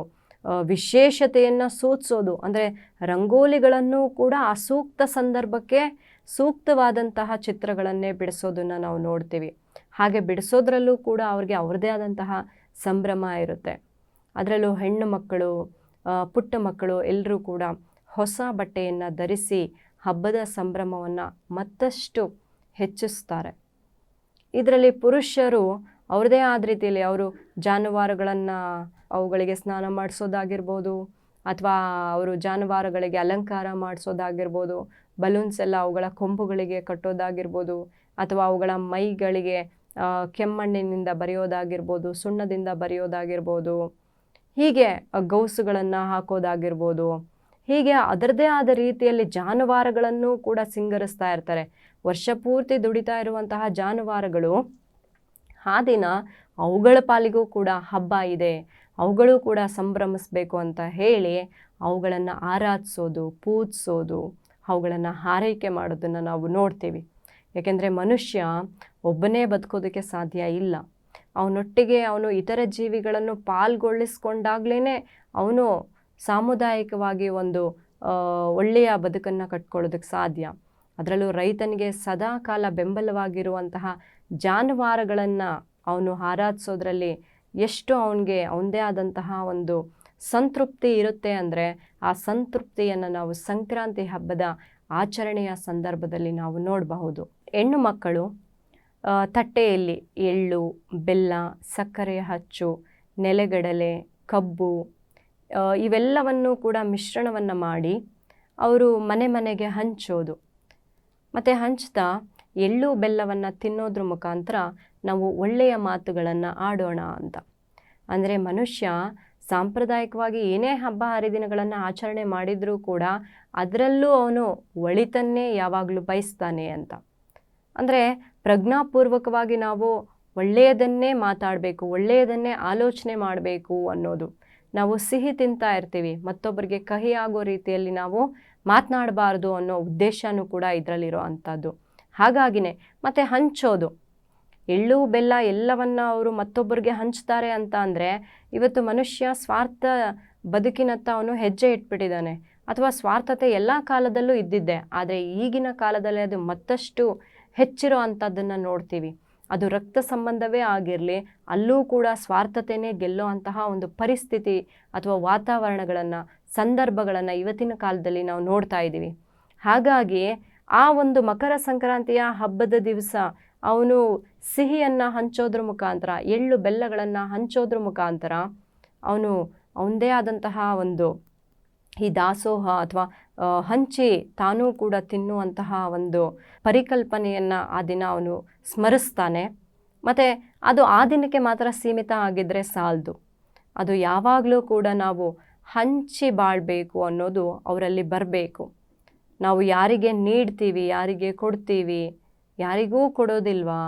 ವಿಶೇಷತೆಯನ್ನು ಸೂಚಿಸೋದು. ಅಂದರೆ ರಂಗೋಲಿಗಳನ್ನು ಕೂಡ ಆ ಸೂಕ್ತ ಸಂದರ್ಭಕ್ಕೆ ಸೂಕ್ತವಾದಂತಹ ಚಿತ್ರಗಳನ್ನೇ ಬಿಡಿಸೋದನ್ನು ನಾವು ನೋಡ್ತೀವಿ. ಹಾಗೆ ಬಿಡಿಸೋದ್ರಲ್ಲೂ ಕೂಡ ಅವ್ರಿಗೆ ಅವ್ರದ್ದೇ ಆದಂತಹ ಸಂಭ್ರಮ ಇರುತ್ತೆ. ಅದರಲ್ಲೂ ಹೆಣ್ಣು ಮಕ್ಕಳು ಪುಟ್ಟ ಮಕ್ಕಳು ಎಲ್ಲರೂ ಕೂಡ ಹೊಸ ಬಟ್ಟೆಯನ್ನು ಧರಿಸಿ ಹಬ್ಬದ ಸಂಭ್ರಮವನ್ನು ಮತ್ತಷ್ಟು ಹೆಚ್ಚಿಸ್ತಾರೆ. ಇದರಲ್ಲಿ ಪುರುಷರು ಅವ್ರದ್ದೇ ಆದ ರೀತಿಯಲ್ಲಿ ಅವರು ಜಾನುವಾರುಗಳನ್ನು ಅವುಗಳಿಗೆ ಸ್ನಾನ ಮಾಡಿಸೋದಾಗಿರ್ಬೋದು, ಅಥವಾ ಅವರು ಜಾನುವಾರುಗಳಿಗೆ ಅಲಂಕಾರ ಮಾಡಿಸೋದಾಗಿರ್ಬೋದು ಬಲೂನ್ಸ್ ಎಲ್ಲ ಅವುಗಳ ಕೊಂಬುಗಳಿಗೆ ಕಟ್ಟೋದಾಗಿರ್ಬೋದು ಅಥವಾ ಅವುಗಳ ಮೈಗಳಿಗೆ ಕೆಮ್ಮಣ್ಣಿನಿಂದ ಬರೆಯೋದಾಗಿರ್ಬೋದು, ಸುಣ್ಣದಿಂದ ಬರೆಯೋದಾಗಿರ್ಬೋದು, ಹೀಗೆ ಗೌಸುಗಳನ್ನು ಹಾಕೋದಾಗಿರ್ಬೋದು, ಹೀಗೆ ಅದರದೇ ಆದ ರೀತಿಯಲ್ಲಿ ಜಾನುವಾರುಗಳನ್ನು ಕೂಡ ಸಿಂಗರಿಸ್ತಾ ಇರ್ತಾರೆ. ವರ್ಷ ಪೂರ್ತಿ ದುಡಿತಾ ಇರುವಂತಹ ಜಾನುವಾರುಗಳು, ಆ ದಿನ ಅವುಗಳ ಪಾಲಿಗೂ ಕೂಡ ಹಬ್ಬ ಇದೆ. ಅವುಗಳು ಕೂಡ ಸಂಭ್ರಮಿಸ್ಬೇಕು ಅಂತ ಹೇಳಿ ಅವುಗಳನ್ನು ಆರಾಧಿಸೋದು, ಪೂಜಿಸೋದು ಅವುಗಳನ್ನು ಹಾರೈಕೆ ಮಾಡೋದನ್ನು ನಾವು ನೋಡ್ತೀವಿ. ಏಕೆಂದರೆ ಮನುಷ್ಯ ಒಬ್ಬನೇ ಬದುಕೋದಕ್ಕೆ ಸಾಧ್ಯ ಇಲ್ಲ. ಅವನೊಟ್ಟಿಗೆ ಅವನು ಇತರ ಜೀವಿಗಳನ್ನು ಪಾಲ್ಗೊಳಿಸ್ಕೊಂಡಾಗ್ಲೇ ಅವನು ಸಾಮುದಾಯಿಕವಾಗಿ ಒಂದು ಒಳ್ಳೆಯ ಬದುಕನ್ನು ಕಟ್ಕೊಳ್ಳೋದಕ್ಕೆ ಸಾಧ್ಯ. ಅದರಲ್ಲೂ ರೈತನಿಗೆ ಸದಾ ಕಾಲ ಬೆಂಬಲವಾಗಿರುವಂತಹ ಜಾನುವಾರುಗಳನ್ನು ಅವನು ಆರಾಧಿಸೋದ್ರಲ್ಲಿ ಎಷ್ಟು ಅವನಿಗೆ, ಅವನದೇ ಆದಂತಹ ಒಂದು ಸಂತೃಪ್ತಿ ಇರುತ್ತೆ ಅಂದರೆ ಆ ಸಂತೃಪ್ತಿಯನ್ನು ನಾವು ಸಂಕ್ರಾಂತಿ ಹಬ್ಬದ ಆಚರಣೆಯ ಸಂದರ್ಭದಲ್ಲಿ ನಾವು ನೋಡಬಹುದು. ಹೆಣ್ಣು ಮಕ್ಕಳು ತಟ್ಟೆಯಲ್ಲಿ ಎಳ್ಳು, ಬೆಲ್ಲ, ಸಕ್ಕರೆ ಹಚ್ಚು, ನೆಲೆಗಡಲೆ, ಕಬ್ಬು ಇವೆಲ್ಲವನ್ನು ಕೂಡ ಮಿಶ್ರಣವನ್ನು ಮಾಡಿ ಅವರು ಮನೆ ಮನೆಗೆ ಹಂಚೋದು. ಮತ್ತು ಹಂಚ್ತಾ ಎಳ್ಳು, ಬೆಲ್ಲವನ್ನು ತಿನ್ನೋದ್ರ ಮುಖಾಂತರ ನಾವು ಒಳ್ಳೆಯ ಮಾತುಗಳನ್ನು ಆಡೋಣ ಅಂತ. ಅಂದರೆ ಮನುಷ್ಯ ಸಾಂಪ್ರದಾಯಿಕವಾಗಿ ಏನೇ ಹಬ್ಬ ಹರಿದಿನಗಳನ್ನು ಆಚರಣೆ ಮಾಡಿದರೂ ಕೂಡ ಅದರಲ್ಲೂ ಅವನು ಒಳಿತನ್ನೇ ಯಾವಾಗಲೂ ಬಯಸ್ತಾನೆ ಅಂತ. ಅಂದರೆ ಪ್ರಜ್ಞಾಪೂರ್ವಕವಾಗಿ ನಾವು ಒಳ್ಳೆಯದನ್ನೇ ಮಾತಾಡಬೇಕು, ಒಳ್ಳೆಯದನ್ನೇ ಆಲೋಚನೆ ಮಾಡಬೇಕು ಅನ್ನೋದು. ನಾವು ಸಿಹಿ ತಿಂತಾ ಇರ್ತೀವಿ, ಮತ್ತೊಬ್ಬರಿಗೆ ಕಹಿ ಆಗೋ ರೀತಿಯಲ್ಲಿ ನಾವು ಮಾತನಾಡಬಾರ್ದು ಅನ್ನೋ ಉದ್ದೇಶನೂ ಕೂಡ ಇದರಲ್ಲಿರೋ ಅಂಥದ್ದು. ಹಾಗಾಗಿನೇ ಮತ್ತು ಹಂಚೋದು. ಎಳ್ಳು, ಬೆಲ್ಲ ಎಲ್ಲವನ್ನ ಅವರು ಮತ್ತೊಬ್ಬರಿಗೆ ಹಂಚ್ತಾರೆ ಅಂತ ಅಂದರೆ ಇವತ್ತು ಮನುಷ್ಯ ಸ್ವಾರ್ಥ ಬದುಕಿನತ್ತ ಅವನು ಹೆಜ್ಜೆ ಇಟ್ಬಿಟ್ಟಿದ್ದಾನೆ. ಅಥವಾ ಸ್ವಾರ್ಥತೆ ಎಲ್ಲ ಕಾಲದಲ್ಲೂ ಇದ್ದಿದ್ದೆ, ಆದರೆ ಈಗಿನ ಕಾಲದಲ್ಲಿ ಅದು ಮತ್ತಷ್ಟು ಹೆಚ್ಚಿರೋ ಅಂಥದ್ದನ್ನು ನೋಡ್ತೀವಿ. ಅದು ರಕ್ತ ಸಂಬಂಧವೇ ಆಗಿರಲಿ, ಅಲ್ಲೂ ಕೂಡ ಸ್ವಾರ್ಥತೆಯೇ ಗೆಲ್ಲೋ ಅಂತಹ ಒಂದು ಪರಿಸ್ಥಿತಿ ಅಥವಾ ವಾತಾವರಣಗಳನ್ನು, ಸಂದರ್ಭಗಳನ್ನು ಇವತ್ತಿನ ಕಾಲದಲ್ಲಿ ನಾವು ನೋಡ್ತಾ ಇದ್ದೀವಿ. ಹಾಗಾಗಿ ಆ ಒಂದು ಮಕರ ಸಂಕ್ರಾಂತಿಯ ಹಬ್ಬದ ದಿವಸ ಅವನು ಸಿಹಿಯನ್ನು ಹಂಚೋದ್ರ ಮುಖಾಂತರ, ಎಳ್ಳು ಬೆಲ್ಲಗಳನ್ನು ಹಂಚೋದ್ರ ಮುಖಾಂತರ ಅವನು ಅವನದೇ ಆದಂತಹ ಒಂದು ಈ ದಾಸೋಹ ಅಥವಾ ಹಂಚಿ ತಾನೂ ಕೂಡ ತಿನ್ನುವಂತಹ ಒಂದು ಪರಿಕಲ್ಪನೆಯನ್ನು ಆ ದಿನ ಅವನು ಸ್ಮರಿಸ್ತಾನೆ. ಮತ್ತು ಅದು ಆ ದಿನಕ್ಕೆ ಮಾತ್ರ ಸೀಮಿತ ಆಗಿದ್ದರೆ ಸಾಲದು. ಅದು ಯಾವಾಗಲೂ ಕೂಡ ನಾವು ಹಂಚಿ ಬಾಳಬೇಕು ಅನ್ನೋದು ಅವರಲ್ಲಿ ಬರಬೇಕು. ನಾವು ಯಾರಿಗೆ ನೀಡ್ತೀವಿ, ಯಾರಿಗೆ ಕೊಡ್ತೀವಿ ಯಾರಿಗೂ ಕೊಡೋದಿಲ್ವಾ?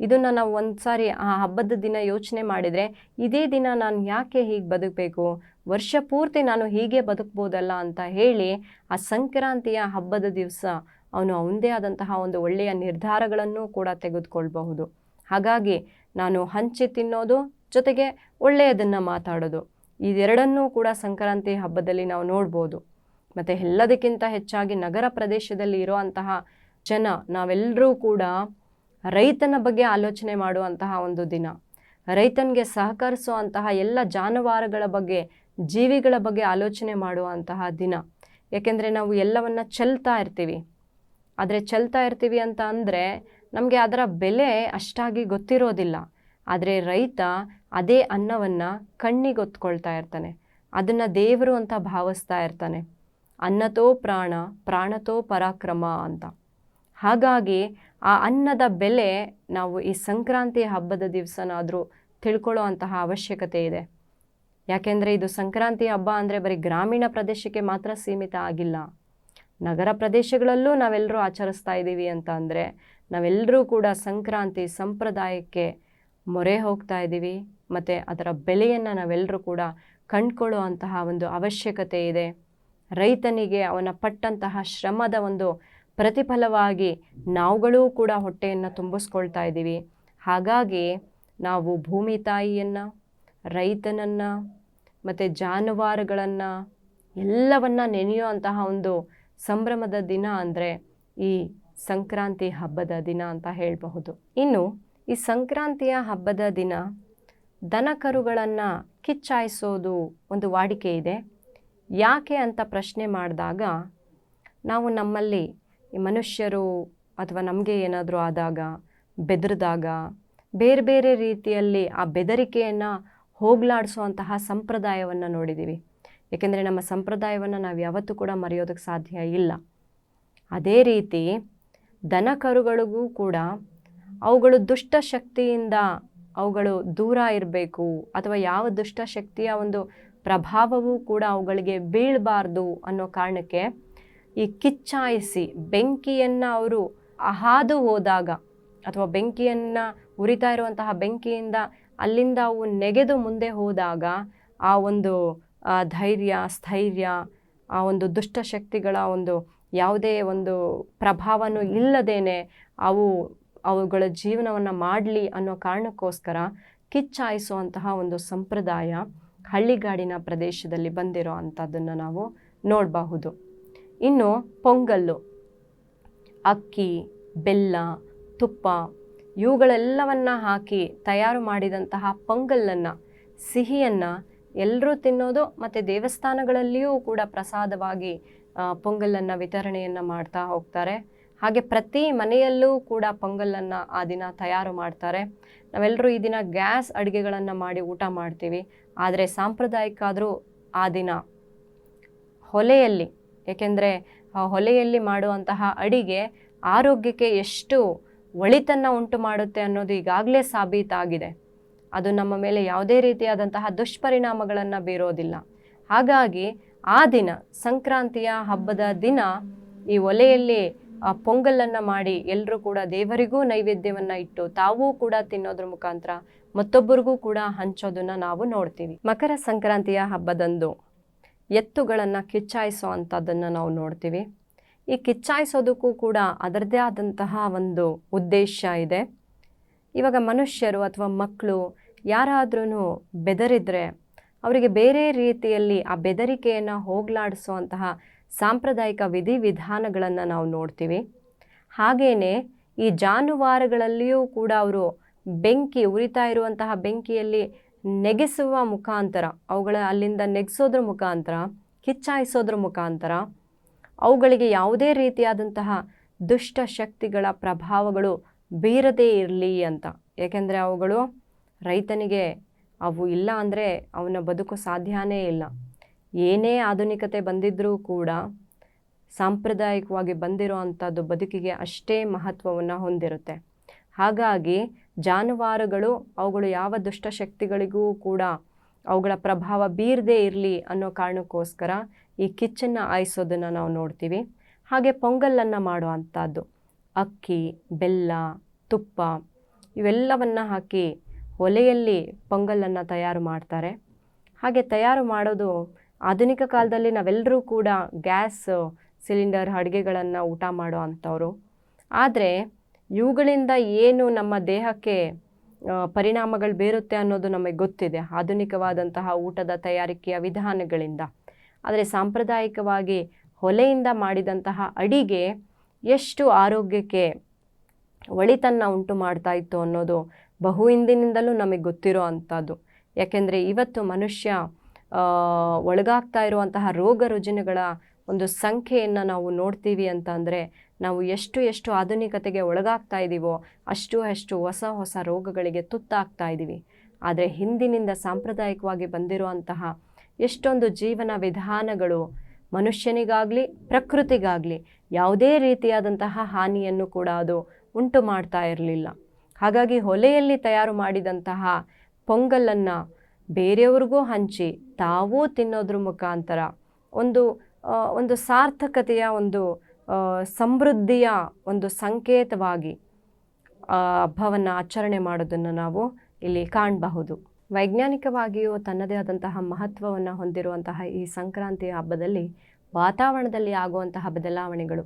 ಇದನ್ನು ನಾವು ಒಂದು ಸಾರಿ ಆ ಹಬ್ಬದ ದಿನ ಯೋಚನೆ ಮಾಡಿದರೆ ಇದೇ ದಿನ ನಾನು ಯಾಕೆ ಹೀಗೆ ಬದುಕಬೇಕು? ವರ್ಷ ಪೂರ್ತಿ ನಾನು ಹೀಗೆ ಬದುಕ್ಬೋದಲ್ಲ ಅಂತ ಹೇಳಿ ಆ ಸಂಕ್ರಾಂತಿಯ ಹಬ್ಬದ ದಿವಸ ಅವನು ಅವನದೇ ಆದಂತಹ ಒಂದು ಒಳ್ಳೆಯ ನಿರ್ಧಾರಗಳನ್ನು ಕೂಡ ತೆಗೆದುಕೊಳ್ಬಹುದು. ಹಾಗಾಗಿ ನಾನು ಹಂಚಿ ತಿನ್ನೋದು ಜೊತೆಗೆ ಒಳ್ಳೆಯದನ್ನು ಮಾತಾಡೋದು. ಇದೆರಡನ್ನೂ ಕೂಡ ಸಂಕ್ರಾಂತಿ ಹಬ್ಬದಲ್ಲಿ ನಾವು ನೋಡ್ಬೋದು. ಮತ್ತು ಎಲ್ಲದಕ್ಕಿಂತ ಹೆಚ್ಚಾಗಿ ನಗರ ಪ್ರದೇಶದಲ್ಲಿ ಇರುವಂತಹ ಜನ ನಾವೆಲ್ಲರೂ ಕೂಡ ರೈತನ ಬಗ್ಗೆ ಆಲೋಚನೆ ಮಾಡುವಂತಹ ಒಂದು ದಿನ. ರೈತನಿಗೆ ಸಹಕರಿಸುವಂತಹ ಎಲ್ಲ ಜಾನುವಾರುಗಳ ಬಗ್ಗೆ, ಜೀವಿಗಳ ಬಗ್ಗೆ ಆಲೋಚನೆ ಮಾಡುವಂತಹ ದಿನ. ಯಾಕೆಂದರೆ ನಾವು ಎಲ್ಲವನ್ನು ಚೆಲ್ತಾ ಇರ್ತೀವಿ. ಆದರೆ ಚೆಲ್ತಾ ಇರ್ತೀವಿ ಅಂತ ಅಂದರೆ ನಮಗೆ ಅದರ ಬೆಲೆ ಅಷ್ಟಾಗಿ ಗೊತ್ತಿರೋದಿಲ್ಲ. ಆದರೆ ರೈತ ಅದೇ ಅನ್ನವನ್ನು ಕಣ್ಣಿಗೆ ಒತ್ಕೊಳ್ತಾ ಇರ್ತಾನೆ. ಅದನ್ನು ದೇವರು ಅಂತ ಭಾವಿಸ್ತಾ ಇರ್ತಾನೆ. ಅನ್ನತೋ ಪ್ರಾಣ, ಪ್ರಾಣತೋ ಪರಾಕ್ರಮ ಅಂತ. ಹಾಗಾಗಿ ಆ ಅನ್ನದ ಬೆಲೆ ನಾವು ಈ ಸಂಕ್ರಾಂತಿ ಹಬ್ಬದ ದಿವಸನಾದರೂ ತಿಳ್ಕೊಳ್ಳೋ ಅಂತಹ ಅವಶ್ಯಕತೆ ಇದೆ. ಯಾಕೆಂದರೆ ಇದು ಸಂಕ್ರಾಂತಿ ಹಬ್ಬ ಅಂದರೆ ಬರೀ ಗ್ರಾಮೀಣ ಪ್ರದೇಶಕ್ಕೆ ಮಾತ್ರ ಸೀಮಿತ ಆಗಿಲ್ಲ. ನಗರ ಪ್ರದೇಶಗಳಲ್ಲೂ ನಾವೆಲ್ಲರೂ ಆಚರಿಸ್ತಾ ಇದ್ದೀವಿ ಅಂತ ಅಂದರೆ ನಾವೆಲ್ಲರೂ ಕೂಡ ಸಂಕ್ರಾಂತಿ ಸಂಪ್ರದಾಯಕ್ಕೆ ಮೊರೆ ಹೋಗ್ತಾ ಇದ್ದೀವಿ. ಮತ್ತು ಅದರ ಬೆಲೆಯನ್ನು ನಾವೆಲ್ಲರೂ ಕೂಡ ಕಂಡುಕೊಳ್ಳೋ ಅಂತಹ ಒಂದು ಅವಶ್ಯಕತೆ ಇದೆ. ರೈತನಿಗೆ ಅವನ ಪಟ್ಟಂತಹ ಶ್ರಮದ ಒಂದು ಪ್ರತಿಫಲವಾಗಿ ನಾವುಗಳೂ ಕೂಡ ಹೊಟ್ಟೆಯನ್ನು ತುಂಬಿಸ್ಕೊಳ್ತಾ ಇದ್ದೀವಿ. ಹಾಗಾಗಿ ನಾವು ಭೂಮಿ ತಾಯಿಯನ್ನು, ರೈತನನ್ನು, ಮತ್ತು ಜಾನುವಾರುಗಳನ್ನು ಎಲ್ಲವನ್ನ ನೆನೆಯುವಂತಹ ಒಂದು ಸಂಭ್ರಮದ ದಿನ ಅಂದರೆ ಈ ಸಂಕ್ರಾಂತಿ ಹಬ್ಬದ ದಿನ ಅಂತ ಹೇಳಬಹುದು. ಇನ್ನು ಈ ಸಂಕ್ರಾಂತಿಯ ಹಬ್ಬದ ದಿನ ದನಕರುಗಳನ್ನು ಕಿಚ್ಚಾಯಿಸೋದು ಒಂದು ವಾಡಿಕೆ ಇದೆ. ಯಾಕೆ ಅಂತ ಪ್ರಶ್ನೆ ಮಾಡಿದಾಗ ನಾವು ನಮ್ಮಲ್ಲಿ ಈ ಮನುಷ್ಯರು ಅಥವಾ ನಮಗೆ ಏನಾದರೂ ಆದಾಗ, ಬೆದರಿದಾಗ, ಬೇರೆ ಬೇರೆ ರೀತಿಯಲ್ಲಿ ಆ ಬೆದರಿಕೆಯನ್ನು ಹೋಗಲಾಡಿಸುವಂತಹ ಸಂಪ್ರದಾಯವನ್ನು ನೋಡಿದ್ದೀವಿ ಏಕೆಂದರೆ ನಮ್ಮ ಸಂಪ್ರದಾಯವನ್ನು ನಾವು ಯಾವತ್ತೂ ಕೂಡ ಮರೆಯೋದಕ್ಕೆ ಸಾಧ್ಯ ಇಲ್ಲ. ಅದೇ ರೀತಿ ದನ ಕರುಗಳಿಗೂ ಕೂಡ ಅವುಗಳು ದುಷ್ಟ ಶಕ್ತಿಯಿಂದ ಅವುಗಳು ದೂರ ಇರಬೇಕು ಅಥವಾ ಯಾವ ದುಷ್ಟ ಶಕ್ತಿಯ ಒಂದು ಪ್ರಭಾವವೂ ಕೂಡ ಅವುಗಳಿಗೆ ಬೀಳಬಾರ್ದು ಅನ್ನೋ ಕಾರಣಕ್ಕೆ ಈ ಕಿಚ್ಚಾಯಿಸಿ ಬೆಂಕಿಯನ್ನು ಅವರು ಹಾದು ಹೋದಾಗ ಅಥವಾ ಬೆಂಕಿಯನ್ನು ಉರಿತಾ ಇರುವಂತಹ ಬೆಂಕಿಯಿಂದ ಅಲ್ಲಿಂದ ಅವು ನೆಗೆದು ಮುಂದೆ ಹೋದಾಗ ಆ ಒಂದು ಧೈರ್ಯ, ಸ್ಥೈರ್ಯ, ಆ ಒಂದು ದುಷ್ಟಶಕ್ತಿಗಳ ಒಂದು ಯಾವುದೇ ಒಂದು ಪ್ರಭಾವನೂ ಇಲ್ಲದೇನೆ ಅವು ಅವುಗಳ ಜೀವನವನ್ನು ಮಾಡಲಿ ಅನ್ನೋ ಕಾರಣಕ್ಕೋಸ್ಕರ ಕಿಚ್ಚಾಯಿಸುವಂತಹ ಒಂದು ಸಂಪ್ರದಾಯ ಹಳ್ಳಿಗಾಡಿನ ಪ್ರದೇಶದಲ್ಲಿ ಬಂದಿರೋ ಅಂಥದ್ದನ್ನು ನಾವು ನೋಡಬಹುದು. ಇನ್ನು ಪೊಂಗಲ್ಲು, ಅಕ್ಕಿ, ಬೆಲ್ಲ, ತುಪ್ಪ ಇವುಗಳೆಲ್ಲವನ್ನು ಹಾಕಿ ತಯಾರು ಮಾಡಿದಂತಹ ಪೊಂಗಲ್ಲನ್ನು, ಸಿಹಿಯನ್ನು ಎಲ್ಲರೂ ತಿನ್ನೋದು ಮತ್ತು ದೇವಸ್ಥಾನಗಳಲ್ಲಿಯೂ ಕೂಡ ಪ್ರಸಾದವಾಗಿ ಪೊಂಗಲನ್ನು ವಿತರಣೆಯನ್ನು ಮಾಡ್ತಾ ಹೋಗ್ತಾರೆ. ಹಾಗೆ ಪ್ರತಿ ಮನೆಯಲ್ಲೂ ಕೂಡ ಪೊಂಗಲನ್ನು ಆ ದಿನ ತಯಾರು ಮಾಡ್ತಾರೆ. ನಾವೆಲ್ಲರೂ ಈ ದಿನ ಗ್ಯಾಸ್ ಅಡುಗೆಗಳನ್ನು ಮಾಡಿ ಊಟ ಮಾಡ್ತೀವಿ. ಆದರೆ ಸಾಂಪ್ರದಾಯಿಕ ಆದರೂ ಆ ದಿನ ಹೊಲೆಯಲ್ಲಿ ಏಕೆಂದರೆ ಹೊಲೆಯಲ್ಲಿ ಮಾಡುವಂತಹ ಅಡಿಗೆ ಆರೋಗ್ಯಕ್ಕೆ ಎಷ್ಟು ಒಳಿತನ್ನು ಉಂಟು ಮಾಡುತ್ತೆ ಅನ್ನೋದು ಈಗಾಗಲೇ ಸಾಬೀತಾಗಿದೆ. ಅದು ನಮ್ಮ ಮೇಲೆ ಯಾವುದೇ ರೀತಿಯಾದಂತಹ ದುಷ್ಪರಿಣಾಮಗಳನ್ನು ಬೀರೋದಿಲ್ಲ. ಹಾಗಾಗಿ ಆ ದಿನ, ಸಂಕ್ರಾಂತಿಯ ಹಬ್ಬದ ದಿನ ಈ ಒಲೆಯಲ್ಲಿ ಪೊಂಗಲನ್ನು ಮಾಡಿ ಎಲ್ಲರೂ ಕೂಡ ದೇವರಿಗೂ ನೈವೇದ್ಯವನ್ನು ಇಟ್ಟು ತಾವೂ ಕೂಡ ತಿನ್ನೋದ್ರ ಮುಖಾಂತರ ಮತ್ತೊಬ್ಬರಿಗೂ ಕೂಡ ಹಂಚೋದನ್ನು ನಾವು ನೋಡ್ತೀವಿ. ಮಕರ ಸಂಕ್ರಾಂತಿಯ ಹಬ್ಬದಂದು ಎತ್ತುಗಳನ್ನು ಕಿಚ್ಚಾಯಿಸೋ ಅಂಥದ್ದನ್ನು ನಾವು ನೋಡ್ತೀವಿ. ಈ ಕಿಚ್ಚಾಯಿಸೋದಕ್ಕೂ ಕೂಡ ಅದರದ್ದೇ ಆದಂತಹ ಒಂದು ಉದ್ದೇಶ ಇದೆ. ಇವಾಗ ಮನುಷ್ಯರು ಅಥವಾ ಮಕ್ಕಳು ಯಾರಾದ್ರೂ ಬೆದರಿದ್ರೆ ಅವರಿಗೆ ಬೇರೆ ರೀತಿಯಲ್ಲಿ ಆ ಬೆದರಿಕೆಯನ್ನು ಹೋಗಲಾಡಿಸುವಂತಹ ಸಾಂಪ್ರದಾಯಿಕ ವಿಧಿವಿಧಾನಗಳನ್ನು ನಾವು ನೋಡ್ತೀವಿ. ಹಾಗೆಯೇ ಈ ಜಾನುವಾರುಗಳಲ್ಲಿಯೂ ಕೂಡ ಅವರು ಬೆಂಕಿ ಉರಿತಾ ಇರುವಂತಹ ಬೆಂಕಿಯಲ್ಲಿ ನೆಗೆಸುವ ಮುಖಾಂತರ, ಅವುಗಳ ಅಲ್ಲಿಂದ ನೆಗೆಸೋದ್ರ ಮುಖಾಂತರ, ಕಿಚ್ಚಾಯಿಸೋದ್ರ ಮುಖಾಂತರ, ಅವುಗಳಿಗೆ ಯಾವುದೇ ರೀತಿಯಾದಂತಹ ದುಷ್ಟ ಶಕ್ತಿಗಳ ಪ್ರಭಾವಗಳು ಬೀರದೇ ಇರಲಿ ಅಂತ. ಏಕೆಂದರೆ ಅವುಗಳು ರೈತನಿಗೆ ಅವು ಇಲ್ಲ ಅಂದರೆ ಅವನ ಬದುಕು ಸಾಧ್ಯನೇ ಇಲ್ಲ. ಏನೇ ಆಧುನಿಕತೆ ಬಂದಿದ್ದರೂ ಕೂಡ ಸಾಂಪ್ರದಾಯಿಕವಾಗಿ ಬಂದಿರೋ ಅಂಥದ್ದು ಬದುಕಿಗೆ ಅಷ್ಟೇ ಮಹತ್ವವನ್ನು ಹೊಂದಿರುತ್ತೆ. ಹಾಗಾಗಿ ಜಾನುವಾರುಗಳು, ಅವುಗಳು ಯಾವ ದುಷ್ಟಶಕ್ತಿಗಳಿಗೂ ಕೂಡ ಅವುಗಳ ಪ್ರಭಾವ ಬೀರದೇ ಇರಲಿ ಅನ್ನೋ ಕಾರಣಕ್ಕೋಸ್ಕರ ಈ ಕಿಚ್ಚನ್ನು ಆಯಿಸೋದನ್ನು ನಾವು ನೋಡ್ತೀವಿ. ಹಾಗೆ ಪೊಂಗಲನ್ನು ಮಾಡುವಂಥದ್ದು, ಅಕ್ಕಿ, ಬೆಲ್ಲ, ತುಪ್ಪ, ಇವೆಲ್ಲವನ್ನು ಹಾಕಿ ಒಲೆಯಲ್ಲಿ ಪೊಂಗಲನ್ನು ತಯಾರು ಮಾಡ್ತಾರೆ. ಹಾಗೆ ತಯಾರು ಮಾಡೋದು ಆಧುನಿಕ ಕಾಲದಲ್ಲಿ ನಾವೆಲ್ಲರೂ ಕೂಡ ಗ್ಯಾಸ್ ಸಿಲಿಂಡರ್ ಅಡುಗೆಗಳನ್ನು ಊಟ ಮಾಡೋ ಅಂಥವ್ರು ಆದರೆ ಇವುಗಳಿಂದ ಏನು ನಮ್ಮ ದೇಹಕ್ಕೆ ಪರಿಣಾಮಗಳು ಬೀರುತ್ತೆ ಅನ್ನೋದು ನಮಗೆ ಗೊತ್ತಿದೆ. ಆಧುನಿಕವಾದಂತಹ ಊಟದ ತಯಾರಿಕೆಯ ವಿಧಾನಗಳಿಂದ. ಆದರೆ ಸಾಂಪ್ರದಾಯಿಕವಾಗಿ ಹೊಲೆಯಿಂದ ಮಾಡಿದಂತಹ ಅಡಿಗೆ ಎಷ್ಟು ಆರೋಗ್ಯಕ್ಕೆ ಒಳಿತನ್ನು ಉಂಟು ಮಾಡ್ತಾ ಇತ್ತು ಅನ್ನೋದು ಬಹು ಹಿಂದಿನಿಂದಲೂ ನಮಗೆ ಗೊತ್ತಿರೋ ಅಂಥದ್ದು. ಯಾಕೆಂದರೆ ಇವತ್ತು ಮನುಷ್ಯ ಒಳಗಾಗ್ತಾ ಇರುವಂತಹ ರೋಗ ರುಜಿನಗಳ ಒಂದು ಸಂಖ್ಯೆಯನ್ನು ನಾವು ನೋಡ್ತೀವಿ ಅಂತ ನಾವು ಎಷ್ಟು ಎಷ್ಟು ಆಧುನಿಕತೆಗೆ ಒಳಗಾಗ್ತಾ ಇದ್ದೀವೋ ಅಷ್ಟು ಅಷ್ಟು ಹೊಸ ಹೊಸ ರೋಗಗಳಿಗೆ ತುತ್ತಾಗ್ತಾ ಇದ್ದೀವಿ ಆದರೆ ಹಿಂದಿನಿಂದ ಸಾಂಪ್ರದಾಯಿಕವಾಗಿ ಬಂದಿರುವಂತಹ ಎಷ್ಟೊಂದು ಜೀವನ ವಿಧಾನಗಳು ಮನುಷ್ಯನಿಗಾಗಲಿ, ಪ್ರಕೃತಿಗಾಗಲಿ ಯಾವುದೇ ರೀತಿಯಾದಂತಹ ಹಾನಿಯನ್ನು ಕೂಡ ಅದು ಉಂಟು ಮಾಡ್ತಾ ಇರಲಿಲ್ಲ. ಹಾಗಾಗಿ ಹೊಲೆಯಲ್ಲಿ ತಯಾರು ಮಾಡಿದಂತಹ ಪೊಂಗಲನ್ನು ಬೇರೆಯವ್ರಿಗೂ ಹಂಚಿ ತಾವೂ ತಿನ್ನೋದ್ರ ಮುಖಾಂತರ ಒಂದು ಒಂದು ಸಾರ್ಥಕತೆಯ ಒಂದು ಸಮೃದ್ಧಿಯ ಒಂದು ಸಂಕೇತವಾಗಿ ಹಬ್ಬವನ್ನು ಆಚರಣೆ ಮಾಡೋದನ್ನು ನಾವು ಇಲ್ಲಿ ಕಾಣಬಹುದು. ವೈಜ್ಞಾನಿಕವಾಗಿಯೂ ತನ್ನದೇ ಆದಂತಹ ಮಹತ್ವವನ್ನು ಹೊಂದಿರುವಂತಹ ಈ ಸಂಕ್ರಾಂತಿ ಹಬ್ಬದಲ್ಲಿ ವಾತಾವರಣದಲ್ಲಿ ಆಗುವಂತಹ ಬದಲಾವಣೆಗಳು.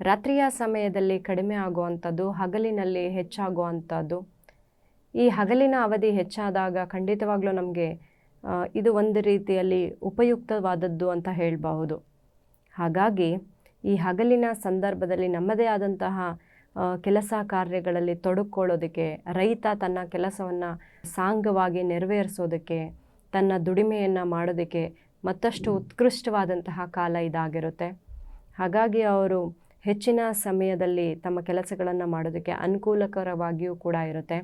ರಾತ್ರಿಯ ಸಮಯದಲ್ಲಿ ಕಡಿಮೆ ಆಗುವಂಥದ್ದು, ಹಗಲಿನಲ್ಲಿ ಹೆಚ್ಚಾಗುವಂಥದ್ದು. ಈ ಹಗಲಿನ ಅವಧಿ ಹೆಚ್ಚಾದಾಗ ಖಂಡಿತವಾಗ್ಲೂ ನಮಗೆ ಇದು ಒಂದು ರೀತಿಯಲ್ಲಿ ಉಪಯುಕ್ತವಾದದ್ದು ಅಂತ ಹೇಳಬಹುದು. ಹಾಗಾಗಿ ಈ ಹಗಲಿನ ಸಂದರ್ಭದಲ್ಲಿ ನಮ್ಮದೇ ಆದಂತಹ ಕೆಲಸ ಕಾರ್ಯಗಳಲ್ಲಿ ತೊಡಕೊಳ್ಳೋದಕ್ಕೆ, ರೈತ ತನ್ನ ಕೆಲಸವನ್ನು ಸಾಂಗವಾಗಿ ನೆರವೇರಿಸೋದಕ್ಕೆ, ತನ್ನ ದುಡಿಮೆಯನ್ನು ಮಾಡೋದಕ್ಕೆ ಮತ್ತಷ್ಟು ಉತ್ಕೃಷ್ಟವಾದಂತಹ ಕಾಲ ಇದಾಗಿರುತ್ತೆ. ಹಾಗಾಗಿ ಅವರು ಹೆಚ್ಚಿನ ಸಮಯದಲ್ಲಿ ತಮ್ಮ ಕೆಲಸಗಳನ್ನು ಮಾಡೋದಕ್ಕೆ ಅನುಕೂಲಕರವಾಗಿಯೂ ಕೂಡ ಇರುತ್ತೆ.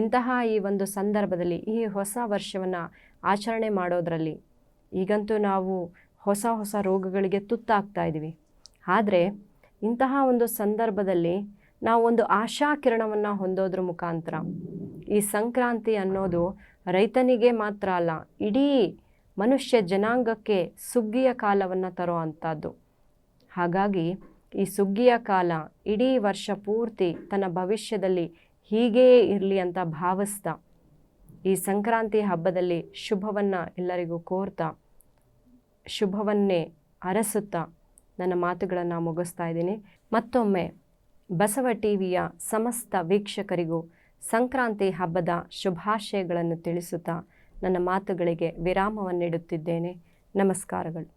ಇಂತಹ ಈ ಒಂದು ಸಂದರ್ಭದಲ್ಲಿ ಈ ಹೊಸ ವರ್ಷವನ್ನು ಆಚರಣೆ ಮಾಡೋದರಲ್ಲಿ ಈಗಂತೂ ನಾವು ಹೊಸ ಹೊಸ ರೋಗಗಳಿಗೆ ತುತ್ತಾಗ್ತಾ ಇದ್ದೀವಿ ಆದರೆ ಇಂತಹ ಒಂದು ಸಂದರ್ಭದಲ್ಲಿ ನಾವು ಒಂದು ಆಶಾಕಿರಣವನ್ನು ಹೊಂದೋದ್ರ ಮುಖಾಂತರ ಈ ಸಂಕ್ರಾಂತಿ ಅನ್ನೋದು ರೈತನಿಗೆ ಮಾತ್ರ ಅಲ್ಲ, ಇಡೀ ಮನುಷ್ಯ ಜನಾಂಗಕ್ಕೆ ಸುಗ್ಗಿಯ ಕಾಲವನ್ನು ತರೋ ಅಂಥದ್ದು. ಹಾಗಾಗಿ ಈ ಸುಗ್ಗಿಯ ಕಾಲ ಇಡೀ ವರ್ಷ ಪೂರ್ತಿ ತನ್ನ ಭವಿಷ್ಯದಲ್ಲಿ ಹೀಗೇ ಇರಲಿ ಅಂತ ಭಾವಿಸ್ತಾ. ಈ ಸಂಕ್ರಾಂತಿ ಹಬ್ಬದಲ್ಲಿ ಶುಭವನ್ನು ಎಲ್ಲರಿಗೂ ಕೋರ್ತಾ, ಶುಭವನ್ನೇ ಅರಸುತ್ತಾ. ನನ್ನ ಮಾತುಗಳನ್ನು ಮುಗಿಸ್ತಾ ಇದ್ದೀನಿ. ಮತ್ತೊಮ್ಮೆ, ಬಸವ ಟಿವಿಯ ಸಮಸ್ತ ವೀಕ್ಷಕರಿಗೂ ಸಂಕ್ರಾಂತಿ ಹಬ್ಬದ ಶುಭಾಶಯಗಳನ್ನು ತಿಳಿಸುತ್ತಾ ನನ್ನ ಮಾತುಗಳಿಗೆ ವಿರಾಮವನ್ನಿಡುತ್ತಿದ್ದೇನೆ. ನಮಸ್ಕಾರಗಳು.